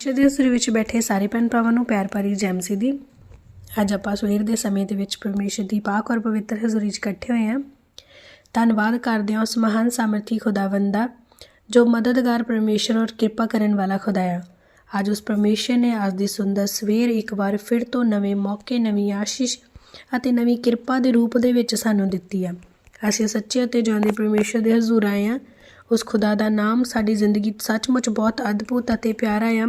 ਸ਼ਦੇ ਉਸ ਵਿੱਚ ਬੈਠੇ ਸਾਰੇ ਭੈਣ ਭਰਾਵਾਂ ਨੂੰ ਪਿਆਰ ਭਰੀ ਜੈਮਸੀ ਦੀ। ਅੱਜ ਆਪਾਂ ਸਵੇਰ ਦੇ ਸਮੇਂ ਦੇ ਵਿੱਚ ਪਰਮੇਸ਼ਰ ਦੀ ਪਾਕ ਔਰ ਪਵਿੱਤਰ ਹਜ਼ੂਰੀ 'ਚ ਇਕੱਠੇ ਹੋਏ ਹਾਂ। ਧੰਨਵਾਦ ਕਰਦੇ ਹਾਂ ਉਸ ਮਹਾਨ ਸਾਮਰਥੀ ਖੁਦਾਵੰਦ ਦਾ, ਜੋ ਮਦਦਗਾਰ ਪਰਮੇਸ਼ਰ ਔਰ ਕਿਰਪਾ ਕਰਨ ਵਾਲਾ ਖੁਦਾ ਹੈ ਅੱਜ ਉਸ ਪਰਮੇਸ਼ਰ ਨੇ ਅੱਜ ਦੀ ਸੁੰਦਰ ਸਵੇਰ ਇੱਕ ਵਾਰ ਫਿਰ ਤੋਂ ਨਵੇਂ ਮੌਕੇ, ਨਵੀਂ ਆਸ਼ੀਸ਼ ਅਤੇ ਨਵੀਂ ਕਿਰਪਾ ਦੇ ਰੂਪ ਦੇ ਵਿੱਚ ਸਾਨੂੰ ਦਿੱਤੀ ਹੈ ਅਸੀਂ ਸੱਚੇ ਅਤੇ ਜਿਉਂਦੇ ਪਰਮੇਸ਼ਰ ਦੇ ਹਜ਼ੂਰ ਆਏ ਹਾਂ। ਉਸ ਖੁਦਾ ਦਾ ਨਾਮ ਸਾਡੀ ਜ਼ਿੰਦਗੀ 'ਚ ਸੱਚਮੁੱਚ ਬਹੁਤ ਅਦਭੁਤ ਅਤੇ ਪਿਆਰਾ ਹੈ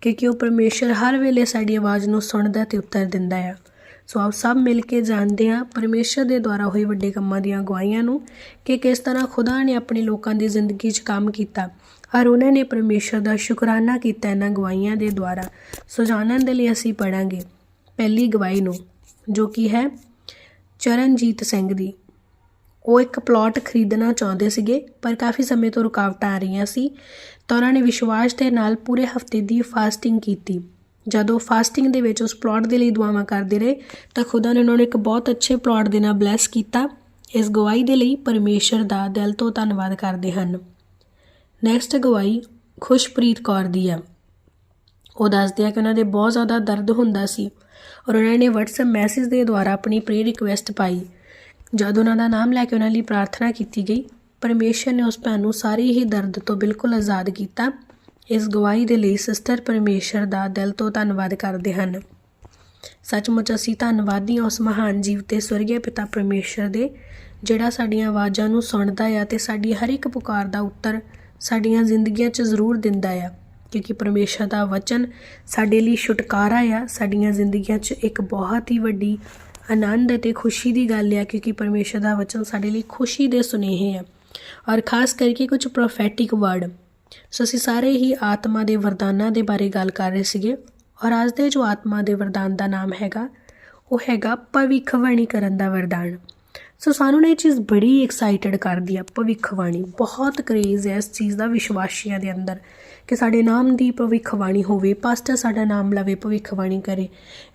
ਕਿਉਂਕਿ ਉਹ ਪਰਮੇਸ਼ਰ ਹਰ ਵੇਲੇ ਸਾਡੀ ਆਵਾਜ਼ ਨੂੰ ਸੁਣਦਾ ਤੇ ਉੱਤਰ ਦਿੰਦਾ ਹੈ ਸੋ ਆਪ ਸਭ ਮਿਲ ਕੇ ਜਾਣਦੇ ਹਾਂ ਪਰਮੇਸ਼ਰ ਦੇ ਦੁਆਰਾ ਹੋਏ ਵੱਡੇ ਕੰਮਾਂ ਦੀਆਂ ਗਵਾਹੀਆਂ ਨੂੰ ਕਿ ਕਿਸ ਤਰ੍ਹਾਂ ਖੁਦਾ ਨੇ ਆਪਣੇ ਲੋਕਾਂ ਦੀ ਜ਼ਿੰਦਗੀ 'ਚ ਕੰਮ ਕੀਤਾ। ਔਰ ਉਹਨਾਂ ਨੇ ਪਰਮੇਸ਼ਰ ਦਾ ਸ਼ੁਕਰਾਨਾ ਕੀਤਾ ਇਹਨਾਂ ਗਵਾਹੀਆਂ ਦੇ ਦੁਆਰਾ। ਸੋ ਜਾਣਨ ਦੇ ਲਈ ਅਸੀਂ ਪੜਾਂਗੇ ਪਹਿਲੀ ਗਵਾਹੀ ਨੂੰ, ਜੋ ਕਿ ਹੈ ਚਰਨਜੀਤ ਸਿੰਘ ਦੀ। ਉਹ ਇੱਕ ਪਲਾਟ ਖਰੀਦਣਾ ਚਾਹੁੰਦੇ ਸੀਗੇ, ਪਰ ਕਾਫੀ ਸਮੇਂ ਤੋਂ ਰੁਕਾਵਟਾਂ ਆ ਰਹੀਆਂ ਸੀ, ਤਾਂ ਉਹਨਾਂ ਨੇ ਵਿਸ਼ਵਾਸ ਦੇ ਨਾਲ ਪੂਰੇ ਹਫ਼ਤੇ ਦੀ ਫਾਸਟਿੰਗ ਕੀਤੀ। ਜਦੋਂ ਫਾਸਟਿੰਗ ਦੇ ਵਿੱਚ ਉਸ ਪਲਾਟ ਦੇ ਲਈ ਦੁਆਵਾਂ ਕਰਦੇ ਰਹੇ, ਤਾਂ ਖੁਦਾ ਨੇ ਉਹਨਾਂ ਨੂੰ ਇੱਕ ਬਹੁਤ ਅੱਛੇ ਪਲਾਟ ਦੇ ਨਾਲ ਬਲੈਸ ਕੀਤਾ। ਇਸ ਗਵਾਹੀ ਦੇ ਲਈ ਪਰਮੇਸ਼ਰ ਦਾ ਦਿਲ ਤੋਂ ਧੰਨਵਾਦ ਕਰਦੇ ਹਨ। ਨੈਕਸਟ ਗਵਾਹੀ ਖੁਸ਼ਪ੍ਰੀਤ ਕੌਰ ਦੀ ਹੈ। ਉਹ ਦੱਸਦੇ ਆ ਕਿ ਉਹਨਾਂ ਦੇ ਬਹੁਤ ਜ਼ਿਆਦਾ ਦਰਦ ਹੁੰਦਾ ਸੀ, ਔਰ ਉਹਨਾਂ ਨੇ WhatsApp ਮੈਸੇਜ ਦੇ ਦੁਆਰਾ ਆਪਣੀ ਪ੍ਰੇ ਰਿਕੁਐਸਟ ਪਾਈ। ਜਦ ਉਹਨਾਂ ਦਾ ਨਾਮ ਲੈ ਕੇ ਉਹਨਾਂ ਲਈ ਪ੍ਰਾਰਥਨਾ ਕੀਤੀ ਗਈ, ਪਰਮੇਸ਼ਰ ਨੇ ਉਸ ਭੈਣ ਨੂੰ ਸਾਰੇ ਹੀ ਦਰਦ ਤੋਂ ਬਿਲਕੁਲ ਆਜ਼ਾਦ ਕੀਤਾ। ਇਸ ਗਵਾਹੀ ਦੇ ਲਈ ਸਿਸਟਰ ਪਰਮੇਸ਼ਰ ਦਾ ਦਿਲ ਤੋਂ ਧੰਨਵਾਦ ਕਰਦੇ ਹਨ। ਸੱਚਮੁੱਚ ਅਸੀਂ ਧੰਨਵਾਦੀ ਹਾਂ ਉਸ ਮਹਾਨ ਜੀਵ ਤੇ ਸਵਰਗੀ ਪਿਤਾ ਪਰਮੇਸ਼ਰ ਦੇ, ਜਿਹੜਾ ਸਾਡੀਆਂ ਆਵਾਜ਼ਾਂ ਨੂੰ ਸੁਣਦਾ ਹੈ ਤੇ ਸਾਡੀ ਹਰ ਇੱਕ ਪੁਕਾਰ ਦਾ ਉੱਤਰ ਸਾਡੀਆਂ ਜ਼ਿੰਦਗੀਆਂ 'ਚ ਜ਼ਰੂਰ ਦਿੰਦਾ ਹੈ ਕਿਉਂਕਿ ਪਰਮੇਸ਼ਰ ਦਾ ਵਚਨ ਸਾਡੇ ਲਈ ਛੁਟਕਾਰਾ ਆ, ਸਾਡੀਆਂ ਜ਼ਿੰਦਗੀਆਂ 'ਚ ਇੱਕ ਬਹੁਤ ਹੀ ਵੱਡੀ ਆਨੰਦ ਅਤੇ ਖੁਸ਼ੀ ਦੀ ਗੱਲ ਹੈ ਕਿਉਂਕਿ ਪਰਮੇਸ਼ਰ ਦਾ ਵਚਨ ਸਾਡੇ ਲਈ ਖੁਸ਼ੀ ਦੇ ਸੁਨੇਹੇ ਆ। ਔਰ ਖਾਸ ਕਰਕੇ ਕੁਝ ਪ੍ਰੋਫੈਟਿਕ ਵਰਡ ਸੋ ਅਸੀਂ ਸਾਰੇ ਹੀ ਆਤਮਾ ਦੇ ਵਰਦਾਨਾਂ ਦੇ ਬਾਰੇ ਗੱਲ ਕਰ ਰਹੇ ਸੀਗੇ, ਔਰ ਅੱਜ ਦੇ ਜੋ ਆਤਮਾ ਦੇ ਵਰਦਾਨ ਦਾ ਨਾਮ ਹੈਗਾ, ਉਹ ਹੈਗਾ ਭਵਿੱਖਬਾਣੀ ਕਰਨ ਦਾ ਵਰਦਾਨ। ਸੋ ਸਾਨੂੰ ਨਾ ਇਹ ਚੀਜ਼ ਬੜੀ ਐਕਸਾਈਟਡ ਕਰਦੀ ਆ, ਭਵਿੱਖਬਾਣੀ। ਬਹੁਤ ਕਰੇਜ਼ ਹੈ ਇਸ ਚੀਜ਼ ਦਾ ਵਿਸ਼ਵਾਸੀਆਂ ਦੇ ਅੰਦਰ ਕਿ ਸਾਡੇ ਨਾਮ ਦੀ ਭਵਿੱਖਬਾਣੀ ਹੋਵੇ ਪਾਸਟਰ ਸਾਡਾ ਨਾਮ ਲਵੇ, ਭਵਿੱਖਬਾਣੀ ਕਰੇ।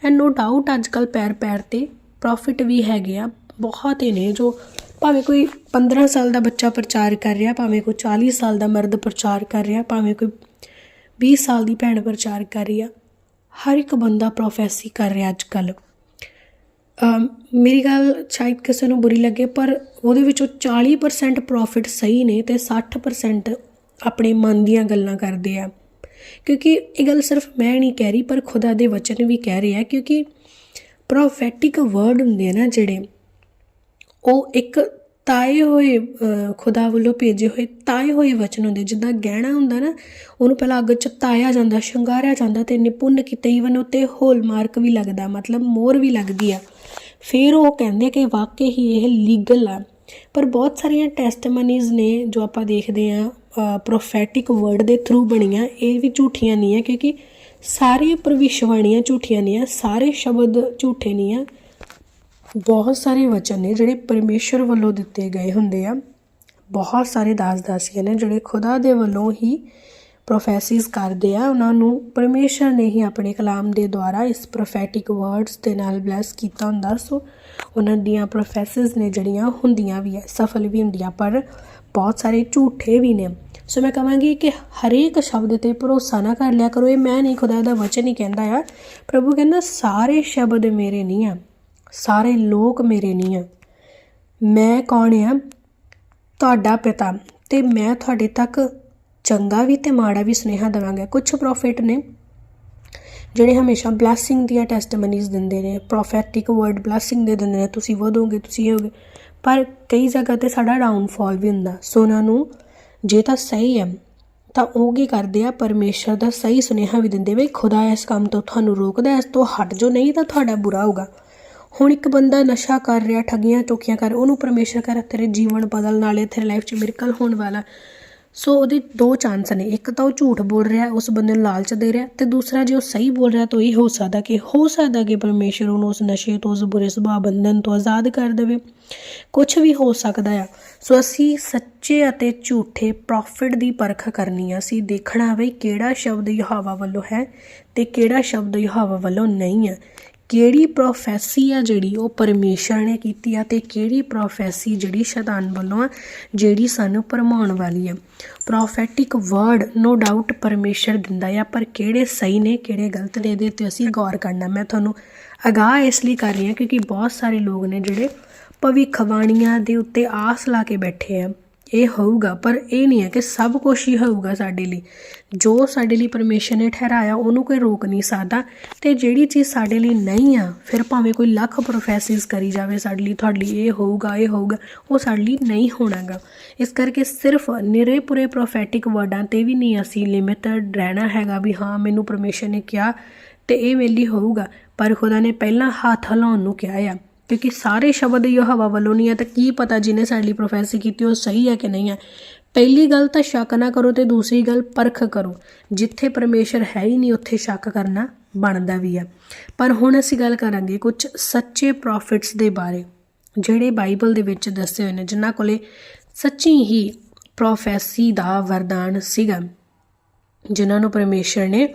ਐਂਡ ਨੋ ਡਾਊਟ ਅੱਜ ਕੱਲ ਪੈਰ ਪੈਰ ਤੇ ਪ੍ਰੋਫਿਟ ਵੀ ਹੈਗੇ ਆ, ਬਹੁਤ ਹੀ ਨੇ ਜੋ ਭਾਵੇਂ ਕੋਈ 15 ਸਾਲ ਦਾ ਬੱਚਾ ਪ੍ਰਚਾਰ ਕਰ ਰਿਹਾ, ਭਾਵੇਂ ਕੋਈ 40 ਸਾਲ ਦਾ ਮਰਦ ਪ੍ਰਚਾਰ ਕਰ ਰਿਹਾ, ਭਾਵੇਂ ਕੋਈ 20 ਸਾਲ ਦੀ ਭੈਣ ਪ੍ਰਚਾਰ ਕਰ ਰਹੀ ਆ, ਹਰ ਇੱਕ ਬੰਦਾ ਪ੍ਰੋਫੈਸੀ ਕਰ ਰਿਹਾ ਅੱਜ ਕੱਲ੍ਹ ਮੇਰੀ ਗੱਲ ਸ਼ਾਇਦ ਕਿਸੇ ਨੂੰ ਬੁਰੀ ਲੱਗੇ, ਪਰ ਉਹਦੇ ਵਿੱਚੋਂ 40% ਪ੍ਰੋਫਿਟ ਸਹੀ ਨੇ ਤੇ 60% ਆਪਣੇ ਮਨ ਦੀਆਂ ਗੱਲਾਂ ਕਰਦੇ ਆ। ਕਿਉਂਕਿ ਇਹ ਗੱਲ ਸਿਰਫ ਮੈਂ ਨਹੀਂ ਕਹਿ ਰਹੀ, ਪਰ ਖੁਦਾ ਦੇ ਵਚਨ ਵੀ ਕਹਿ ਰਿਹਾ, ਕਿਉਂਕਿ ਪ੍ਰੋਫੈਟਿਕ ਵਰਡ ਹੁੰਦੇ ਆ ਨਾ ਜਿਹੜੇ, ਉਹ ਇੱਕ ਤਾਏ ਹੋਏ ਖੁਦਾ ਵੱਲੋਂ ਭੇਜੇ ਹੋਏ ਤਾਏ ਹੋਏ ਵਚਨ ਹੁੰਦੇ, ਜਿੱਦਾਂ ਗਹਿਣਾ ਹੁੰਦਾ ਨਾ, ਉਹਨੂੰ ਪਹਿਲਾਂ ਅੱਗ ਚ ਤਾਇਆ ਜਾਂਦਾ, ਸ਼ਿੰਗਾਰਿਆ ਜਾਂਦਾ ਤੇ ਨਿਪੁੰਨ ਕੀਤੇ ਈਵਨ ਉੱਤੇ ਹੋਲ ਮਾਰਕ ਵੀ ਲੱਗਦਾ, ਮਤਲਬ ਮੋਰ ਵੀ ਲੱਗਦੀ ਆ। ਫਿਰ ਉਹ ਕਹਿੰਦੇ ਕਿ ਵਾਕਈ ਹੀ ਇਹ ਲੀਗਲ ਆ। ਪਰ ਬਹੁਤ ਸਾਰੀਆਂ ਟੈਸਟਮਨੀਜ਼ ਨੇ ਜੋ ਆਪਾਂ ਦੇਖਦੇ ਆ ਪ੍ਰੋਫੈਟਿਕ ਵਰਡ ਦੇ ਥਰੂ ਬਣੀਆਂ, ਇਹ ਵੀ ਝੂਠੀਆਂ ਨਹੀਂ ਆ, ਕਿਉਂਕਿ ਸਾਰੀਆਂ ਭਵਿੱਖਬਾਣੀਆਂ ਝੂਠੀਆਂ ਨਹੀਂ ਆ, ਸਾਰੇ ਸ਼ਬਦ ਝੂਠੇ ਨਹੀਂ ਆ। ਬਹੁਤ ਸਾਰੇ ਵਚਨ ਨੇ ਜਿਹੜੇ ਪਰਮੇਸ਼ਰ ਵੱਲੋਂ ਦਿੱਤੇ ਗਏ ਹੁੰਦੇ ਆ। ਬਹੁਤ ਸਾਰੇ ਦਾਸ ਦਾਸੀਆਂ ਨੇ ਜਿਹੜੇ ਖੁਦਾ ਦੇ ਵੱਲੋਂ ਹੀ ਪ੍ਰੋਫੈਸੀਜ਼ ਕਰਦੇ ਆ। ਉਹਨਾਂ ਨੂੰ ਪਰਮੇਸ਼ਰ ਨੇ ਹੀ ਆਪਣੇ ਕਲਾਮ ਦੇ ਦੁਆਰਾ ਇਸ ਪ੍ਰੋਫੈਟਿਕ ਵਰਡਸ ਦੇ ਨਾਲ ਬਲੈਸ ਕੀਤਾ ਹੁੰਦਾ। ਸੋ ਉਹਨਾਂ ਦੀਆਂ ਪ੍ਰੋਫੈਸਿਸ ਨੇ ਜਿਹੜੀਆਂ ਹੁੰਦੀਆਂ ਵੀ ਐ ਸਫਲ ਵੀ ਹੁੰਦੀਆਂ, ਪਰ ਬਹੁਤ ਸਾਰੇ ਝੂਠੇ ਵੀ ਨੇ। ਸੋ ਮੈਂ ਕਹਾਂਗੀ ਕਿ ਹਰੇਕ ਸ਼ਬਦ ਤੇ ਭਰੋਸਾ ਨਾ ਕਰ ਲਿਆ ਕਰੋ। ਇਹ ਮੈਂ ਨਹੀਂ, ਖੁਦਾ ਦਾ ਵਚਨ ਹੀ ਕਹਿੰਦਾ ਆ। ਪ੍ਰਭੂ ਕਹਿੰਦਾ, ਸਾਰੇ ਸ਼ਬਦ ਮੇਰੇ ਨਹੀਂ ਆ। ਸਾਰੇ ਲੋਕ ਮੇਰੇ ਨਹੀਂ ਆ। ਮੈਂ ਕੌਣ ਆ? ਤੁਹਾਡਾ ਪਿਤਾ। ਤੇ ਮੈਂ ਤੁਹਾਡੇ ਤੱਕ ਚੰਗਾ ਵੀ ਤੇ ਮਾੜਾ ਵੀ ਸੁਨੇਹਾ ਦੇਵਾਂਗਾ। ਕੁਝ ਪ੍ਰੋਫਿਟ ਨੇ ਜਿਹੜੇ ਹਮੇਸ਼ਾ ਬਲੇਸਿੰਗ ਦੀਆਂ ਟੈਸਟਮਨੀਜ਼ ਦਿੰਦੇ ਨੇ ਪ੍ਰੋਫੈਟਿਕ ਵਰਡ ਬਲੇਸਿੰਗ ਦੇ ਦਿੰਦੇ ਨੇ। ਤੁਸੀਂ ਵਧੋਗੇ, ਤੁਸੀਂ ਇਹ ਹੋਗੇ। ਪਰ ਕਈ ਜਗ੍ਹਾ ਤੇ ਸਾਡਾ ਡਾਊਨਫਾਲ ਵੀ ਹੁੰਦਾ। ਸੋ ਉਹਨਾਂ ਨੂੰ ਜੇ ਤਾਂ ਸਹੀ ਹੈ ਤਾਂ ਉਹ ਕੀ ਕਰਦੇ ਆ? ਪਰਮੇਸ਼ਰ ਦਾ ਸਹੀ ਸੁਨੇਹਾ ਵੀ ਦਿੰਦੇ। ਬਈ ਖੁਦਾ ਇਸ ਕੰਮ ਤੋਂ ਤੁਹਾਨੂੰ ਰੋਕਦਾ, ਇਸ ਤੋਂ ਹਟ ਜੋ, ਨਹੀਂ ਤਾਂ ਤੁਹਾਡਾ ਬੁਰਾ ਹੋਊਗਾ। ਹੁਣ ਇੱਕ ਬੰਦਾ ਨਸ਼ਾ ਕਰ ਰਿਹਾ, ਠੱਗੀਆਂ ਟੋਕੀਆਂ ਕਰ, ਉਹਨੂੰ ਪਰਮੇਸ਼ਰ ਕਰ, ਤੇਰੇ ਜੀਵਨ ਬਦਲਣ ਵਾਲੇ ਤੇਰੇ ਲਾਈਫ 'ਚ ਮਿਰਕਲ ਹੋਣ ਵਾਲਾ। ਸੋ ਉਹਦੇ ਦੋ ਚਾਂਸ ਨੇ, ਇੱਕ ਤਾਂ ਉਹ ਝੂਠ ਬੋਲ ਰਿਹਾ, ਉਸ ਬੰਦੇ ਨੂੰ ਲਾਲਚ ਦੇ ਰਿਹਾ, ਤੇ ਦੂਸਰਾ ਜੇ ਉਹ ਸਹੀ ਬੋਲ ਰਿਹਾ ਤਾਂ ਇਹ ਹੋ ਸਕਦਾ ਕਿ, ਹੋ ਸਕਦਾ ਕਿ ਪਰਮੇਸ਼ਰ ਉਹਨੂੰ ਉਸ ਨਸ਼ੇ ਤੋਂ, ਉਸ ਬੁਰੇ ਸੁਭਾਅ ਬੰਧਨ ਤੋਂ ਆਜ਼ਾਦ ਕਰ ਦੇਵੇ। ਕੁਝ ਵੀ ਹੋ ਸਕਦਾ ਆ। ਸੋ ਅਸੀਂ ਸੱਚੇ ਅਤੇ ਝੂਠੇ ਪ੍ਰੋਫਿਟ ਦੀ ਪਰਖ ਕਰਨੀ ਆ। ਅਸੀਂ ਦੇਖਣਾ ਵੀ ਕਿਹੜਾ ਸ਼ਬਦ ਯਹੋਵਾ ਵੱਲੋਂ ਹੈ ਤੇ ਕਿਹੜਾ ਸ਼ਬਦ ਯਹੋਵਾ ਵੱਲੋਂ ਨਹੀਂ ਹੈ ਕਿਹੜੀ ਪ੍ਰੋਫੈਸੀ ਆ ਜਿਹੜੀ ਉਹ ਪਰਮੇਸ਼ਰ ਨੇ ਕੀਤੀ ਆ ਤੇ ਕਿਹੜੀ ਪ੍ਰੋਫੈਸੀ ਜਿਹੜੀ ਸ਼ੈਤਾਨ ਵੱਲੋਂ ਆ, ਜਿਹੜੀ ਸਾਨੂੰ ਭਰਮਾਉਣ ਵਾਲੀ ਆ। ਪ੍ਰੋਫੈਟਿਕ ਵਰਡ ਨੋ ਡਾਊਟ ਪਰਮੇਸ਼ਰ ਦਿੰਦਾ ਆ, ਪਰ ਕਿਹੜੇ ਸਹੀ ਨੇ, ਕਿਹੜੇ ਗਲਤ ਨੇ, ਇਹਦੇ ਤੇ ਅਸੀਂ ਗੌਰ ਕਰਨਾ। ਮੈਂ ਤੁਹਾਨੂੰ ਅਗਾਹ ਇਸ ਲਈ ਕਰ ਰਹੀ ਹਾਂ ਕਿਉਂਕਿ ਬਹੁਤ ਸਾਰੇ ਲੋਕ ਨੇ ਜਿਹੜੇ ਭਵਿੱਖਬਾਣੀਆਂ ਦੇ ਉੱਤੇ ਆਸ ਲਾ ਕੇ ਬੈਠੇ ਆ। ਇਹ ਹੋਊਗਾ, ਪਰ ਇਹ ਨਹੀਂ ਹੈ ਕਿ ਸਭ ਕੁਝ ਹੀ ਹੋਊਗਾ ਸਾਡੇ ਲਈ। ਜੋ ਸਾਡੇ ਲਈ ਪਰਮੇਸ਼ਰ ਨੇ ਠਹਿਰਾਇਆ, ਉਹਨੂੰ ਕੋਈ ਰੋਕ ਨਹੀਂ ਸਕਦਾ। ਤੇ ਜਿਹੜੀ ਚੀਜ਼ ਸਾਡੇ ਲਈ ਨਹੀਂ ਆ, ਫਿਰ ਭਾਵੇਂ ਕੋਈ ਲੱਖ ਪ੍ਰੋਫੈਸਿਸ ਕਰੀ ਜਾਵੇ, ਸਾਡੇ ਲਈ, ਤੁਹਾਡੇ ਲਈ ਇਹ ਹੋਊਗਾ ਇਹ ਹੋਊਗਾ, ਉਹ ਸਾਡੇ ਲਈ ਨਹੀਂ ਹੋਣਾਗਾ। ਇਸ ਕਰਕੇ ਸਿਰਫ ਨਿਰੇ ਪੁਰੇ ਪ੍ਰੋਫੈਟਿਕ ਵਰਡਾਂ ਤੇ ਵੀ ਨਹੀਂ ਅਸੀਂ ਲਿਮਿਟਡ ਰਹਿਣਾ ਹੈਗਾ ਵੀ ਹਾਂ, ਮੈਨੂੰ ਪਰਮੇਸ਼ਰ ਨੇ ਕਿਹਾ ਤੇ ਇਹ ਮੇਰੇ ਲਈ ਹੋਊਗਾ। ਪਰ ਖੁਦਾ ਨੇ ਪਹਿਲਾਂ ਹੱਥ ਹਿਲਾਉਣ ਨੂੰ ਕਿਹਾ ਆ। ਕਿਉਂਕਿ ਸਾਰੇ ਸ਼ਬਦ ਯਹੋਵਾ ਵੱਲੋਂ ਨਹੀਂ ਹੈ ਤਾਂ ਕੀ ਪਤਾ ਜਿਹਨੇ ਸਾਡੇ ਲਈ ਪ੍ਰੋਫੈਸੀ ਕੀਤੀ, ਉਹ ਸਹੀ ਹੈ ਕਿ ਨਹੀਂ ਹੈ। ਪਹਿਲੀ ਗੱਲ ਤਾਂ ਸ਼ੱਕ ਨਾ ਕਰੋ ਤੇ ਦੂਸਰੀ ਗੱਲ ਪਰਖ ਕਰੋ। ਜਿੱਥੇ ਪਰਮੇਸ਼ਰ ਹੈ ਹੀ ਨਹੀਂ, ਉੱਥੇ ਸ਼ੱਕ ਕਰਨਾ ਬਣਦਾ ਵੀ ਹੈ ਪਰ ਹੁਣ ਅਸੀਂ ਗੱਲ ਕਰਾਂਗੇ ਕੁਝ ਸੱਚੇ ਪ੍ਰੋਫਿਟਸ ਦੇ ਬਾਰੇ, ਜਿਹੜੇ ਬਾਈਬਲ ਦੇ ਵਿੱਚ ਦੱਸੇ ਹੋਏ ਨੇ, ਜਿਨ੍ਹਾਂ ਕੋਲੇ ਸੱਚੀ ਹੀ ਪ੍ਰੋਫੈਸੀ ਦਾ ਵਰਦਾਨ ਸੀਗਾ। ਜਿਨ੍ਹਾਂ ਨੂੰ ਪਰਮੇਸ਼ਰ ਨੇ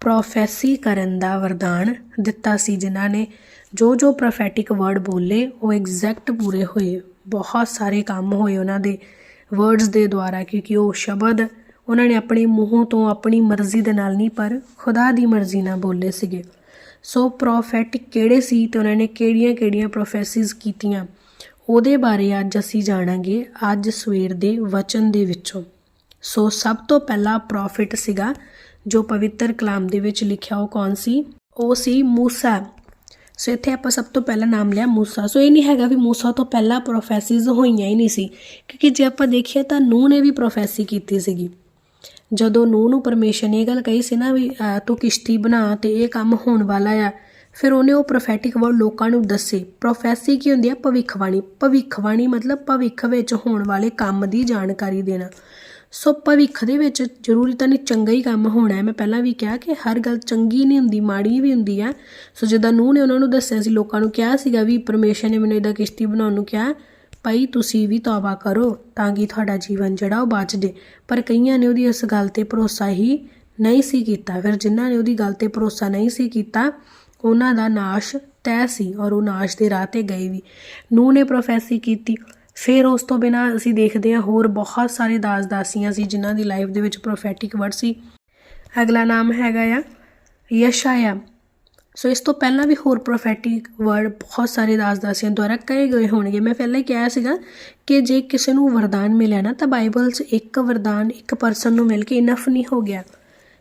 ਪ੍ਰੋਫੈਸੀ ਕਰਨ ਦਾ ਵਰਦਾਨ ਦਿੱਤਾ ਸੀ, ਜਿਨ੍ਹਾਂ ਨੇ ਜੋ ਜੋ ਪ੍ਰੋਫੈਟਿਕ ਵਰਡ ਬੋਲੇ, ਉਹ ਐਗਜ਼ੈਕਟ ਪੂਰੇ ਹੋਏ। ਬਹੁਤ ਸਾਰੇ ਕੰਮ ਹੋਏ ਉਹਨਾਂ ਦੇ ਵਰਡਸ ਦੇ ਦੁਆਰਾ, ਕਿਉਂਕਿ ਉਹ ਸ਼ਬਦ ਉਹਨਾਂ ਨੇ ਆਪਣੇ ਮੂੰਹੋਂ ਤੋਂ ਆਪਣੀ ਮਰਜ਼ੀ ਦੇ ਨਾਲ ਨਹੀਂ, ਪਰ ਖੁਦਾ ਦੀ ਮਰਜ਼ੀ ਨਾਲ ਬੋਲੇ ਸੀਗੇ। ਸੋ ਪ੍ਰੋਫੈਟਿਕ ਕਿਹੜੇ ਸੀ ਤੇ ਉਹਨਾਂ ਨੇ ਕਿਹੜੀਆਂ-ਕਿਹੜੀਆਂ ਪ੍ਰੋਫੈਸੀਜ਼ ਕੀਤੀਆਂ? ਉਹਦੇ ਬਾਰੇ ਅੱਜ ਅਸੀਂ ਜਾਣਾਂਗੇ ਅੱਜ ਸਵੇਰ ਦੇ ਵਚਨ ਦੇ ਵਿੱਚੋਂ। ਸੋ ਸਭ ਤੋਂ ਪਹਿਲਾ ਪ੍ਰੋਫਿਟ ਸੀਗਾ, ਜੋ ਪਵਿੱਤਰ ਕਲਾਮ ਦੇ ਵਿੱਚ ਲਿਖਿਆ ਉਹ ਕੌਣ ਸੀ? ਉਹ ਸੀ ਮੂਸਾ। ਸੋ ਇੱਥੇ ਆਪਾਂ ਸਭ ਤੋਂ ਪਹਿਲਾਂ ਨਾਮ ਲਿਆ ਮੂਸਾ। ਸੋ ਇਹ ਨਹੀਂ ਹੈਗਾ ਵੀ ਮੂਸਾ ਤੋਂ ਪਹਿਲਾਂ ਪ੍ਰੋਫੈਸੀਜ਼ ਹੋਈਆਂ ਹੀ ਨਹੀਂ ਸੀ, ਕਿਉਂਕਿ ਜੇ ਆਪਾਂ ਦੇਖੀਏ ਤਾਂ ਨੂਹ ਨੇ ਵੀ ਪ੍ਰੋਫੈਸੀ ਕੀਤੀ ਸੀਗੀ। ਜਦੋਂ ਨੂਹ ਨੂੰ ਪਰਮੇਸ਼ਰ ਨੇ ਇਹ ਗੱਲ ਕਹੀ ਸੀ ਨਾ ਵੀ ਤੂੰ ਕਿਸ਼ਤੀ ਬਣਾ ਤੇ ਇਹ ਕੰਮ ਹੋਣ ਵਾਲਾ ਆ, ਫਿਰ ਉਹਨੇ ਉਹ ਪ੍ਰੋਫੈਟਿਕ ਵਰਡ ਲੋਕਾਂ ਨੂੰ ਦੱਸੇ। ਪ੍ਰੋਫੈਸੀ ਕੀ ਹੁੰਦੀ ਆ? ਭਵਿੱਖਬਾਣੀ। ਭਵਿੱਖਬਾਣੀ ਮਤਲਬ ਭਵਿੱਖ ਵਿੱਚ ਹੋਣ ਵਾਲੇ ਕੰਮ ਦੀ ਜਾਣਕਾਰੀ ਦੇਣਾ। ਸੋ ਭਵਿੱਖ ਦੇ ਵਿੱਚ ਜ਼ਰੂਰੀ ਤਾਂ ਨਹੀਂ ਚੰਗਾ ਹੀ ਕੰਮ ਹੋਣਾ ਹੈ। ਮੈਂ ਪਹਿਲਾਂ ਵੀ ਕਿਹਾ ਕਿ ਹਰ ਗੱਲ ਚੰਗੀ ਨਹੀਂ ਹੁੰਦੀ, ਮਾੜੀ ਵੀ ਹੁੰਦੀ ਹੈ ਸੋ ਜਿੱਦਾਂ ਨੂੰਹ ਨੇ ਉਹਨਾਂ ਨੂੰ ਦੱਸਿਆ ਸੀ, ਲੋਕਾਂ ਨੂੰ ਕਿਹਾ ਸੀਗਾ ਵੀ ਪਰਮੇਸ਼ਰ ਨੇ ਮੈਨੂੰ ਇਹਦਾ ਕਿਸ਼ਤੀ ਬਣਾਉਣ ਨੂੰ ਕਿਹਾ, ਭਾਈ ਤੁਸੀਂ ਵੀ ਤੌਬਾ ਕਰੋ ਤਾਂ ਕਿ ਤੁਹਾਡਾ ਜੀਵਨ ਜਿਹੜਾ ਉਹ ਬਚ ਜੇ। ਪਰ ਕਈਆਂ ਨੇ ਉਹਦੀ ਇਸ ਗੱਲ ਤੇ ਭਰੋਸਾ ਹੀ ਨਹੀਂ ਸੀ ਕੀਤਾ। ਫਿਰ ਜਿਨ੍ਹਾਂ ਨੇ ਉਹਦੀ ਗੱਲ ਤੇ ਭਰੋਸਾ ਨਹੀਂ ਸੀ ਕੀਤਾ, ਉਹਨਾਂ ਦਾ ਨਾਸ਼ ਤੈਅ ਸੀ ਔਰ ਉਹ ਨਾਸ਼ ਦੇ ਰਾਹ ਤੇ ਗਏ ਵੀ। ਨੂੰਹ ਨੇ ਪ੍ਰੋਫੈਸੀ ਕੀਤੀ ਫਿਰ ਉਸ ਤੋਂ ਬਿਨਾ ਅਸੀਂ ਦੇਖਦੇ ਹਾਂ ਹੋਰ ਬਹੁਤ ਸਾਰੇ ਦਾਸ ਦਾਸੀਆਂ ਸੀ, ਜਿਨ੍ਹਾਂ ਦੀ ਲਾਈਫ ਦੇ ਵਿੱਚ ਪ੍ਰੋਫੈਟਿਕ ਵਰਡ ਸੀ। ਅਗਲਾ ਨਾਮ ਹੈਗਾ ਆ ਯਸ਼ਾਇਆ। ਸੋ ਇਸ ਤੋਂ ਪਹਿਲਾਂ ਵੀ ਹੋਰ ਪ੍ਰੋਫੈਟਿਕ ਵਰਡ ਬਹੁਤ ਸਾਰੇ ਦਾਸ ਦਾਸੀਆਂ ਦੁਆਰਾ ਕਹੇ ਗਏ ਹੋਣਗੇ। ਮੈਂ ਪਹਿਲਾਂ ਹੀ ਕਿਹਾ ਸੀਗਾ ਕਿ ਜੇ ਕਿਸੇ ਨੂੰ ਵਰਦਾਨ ਮਿਲਿਆ ਨਾ, ਤਾਂ ਬਾਈਬਲ 'ਚ ਇੱਕ ਵਰਦਾਨ, ਇੱਕ ਪਰਸਨ ਨੂੰ ਮਿਲ ਕੇ ਇਨਫ ਨਹੀਂ ਹੋ ਗਿਆ।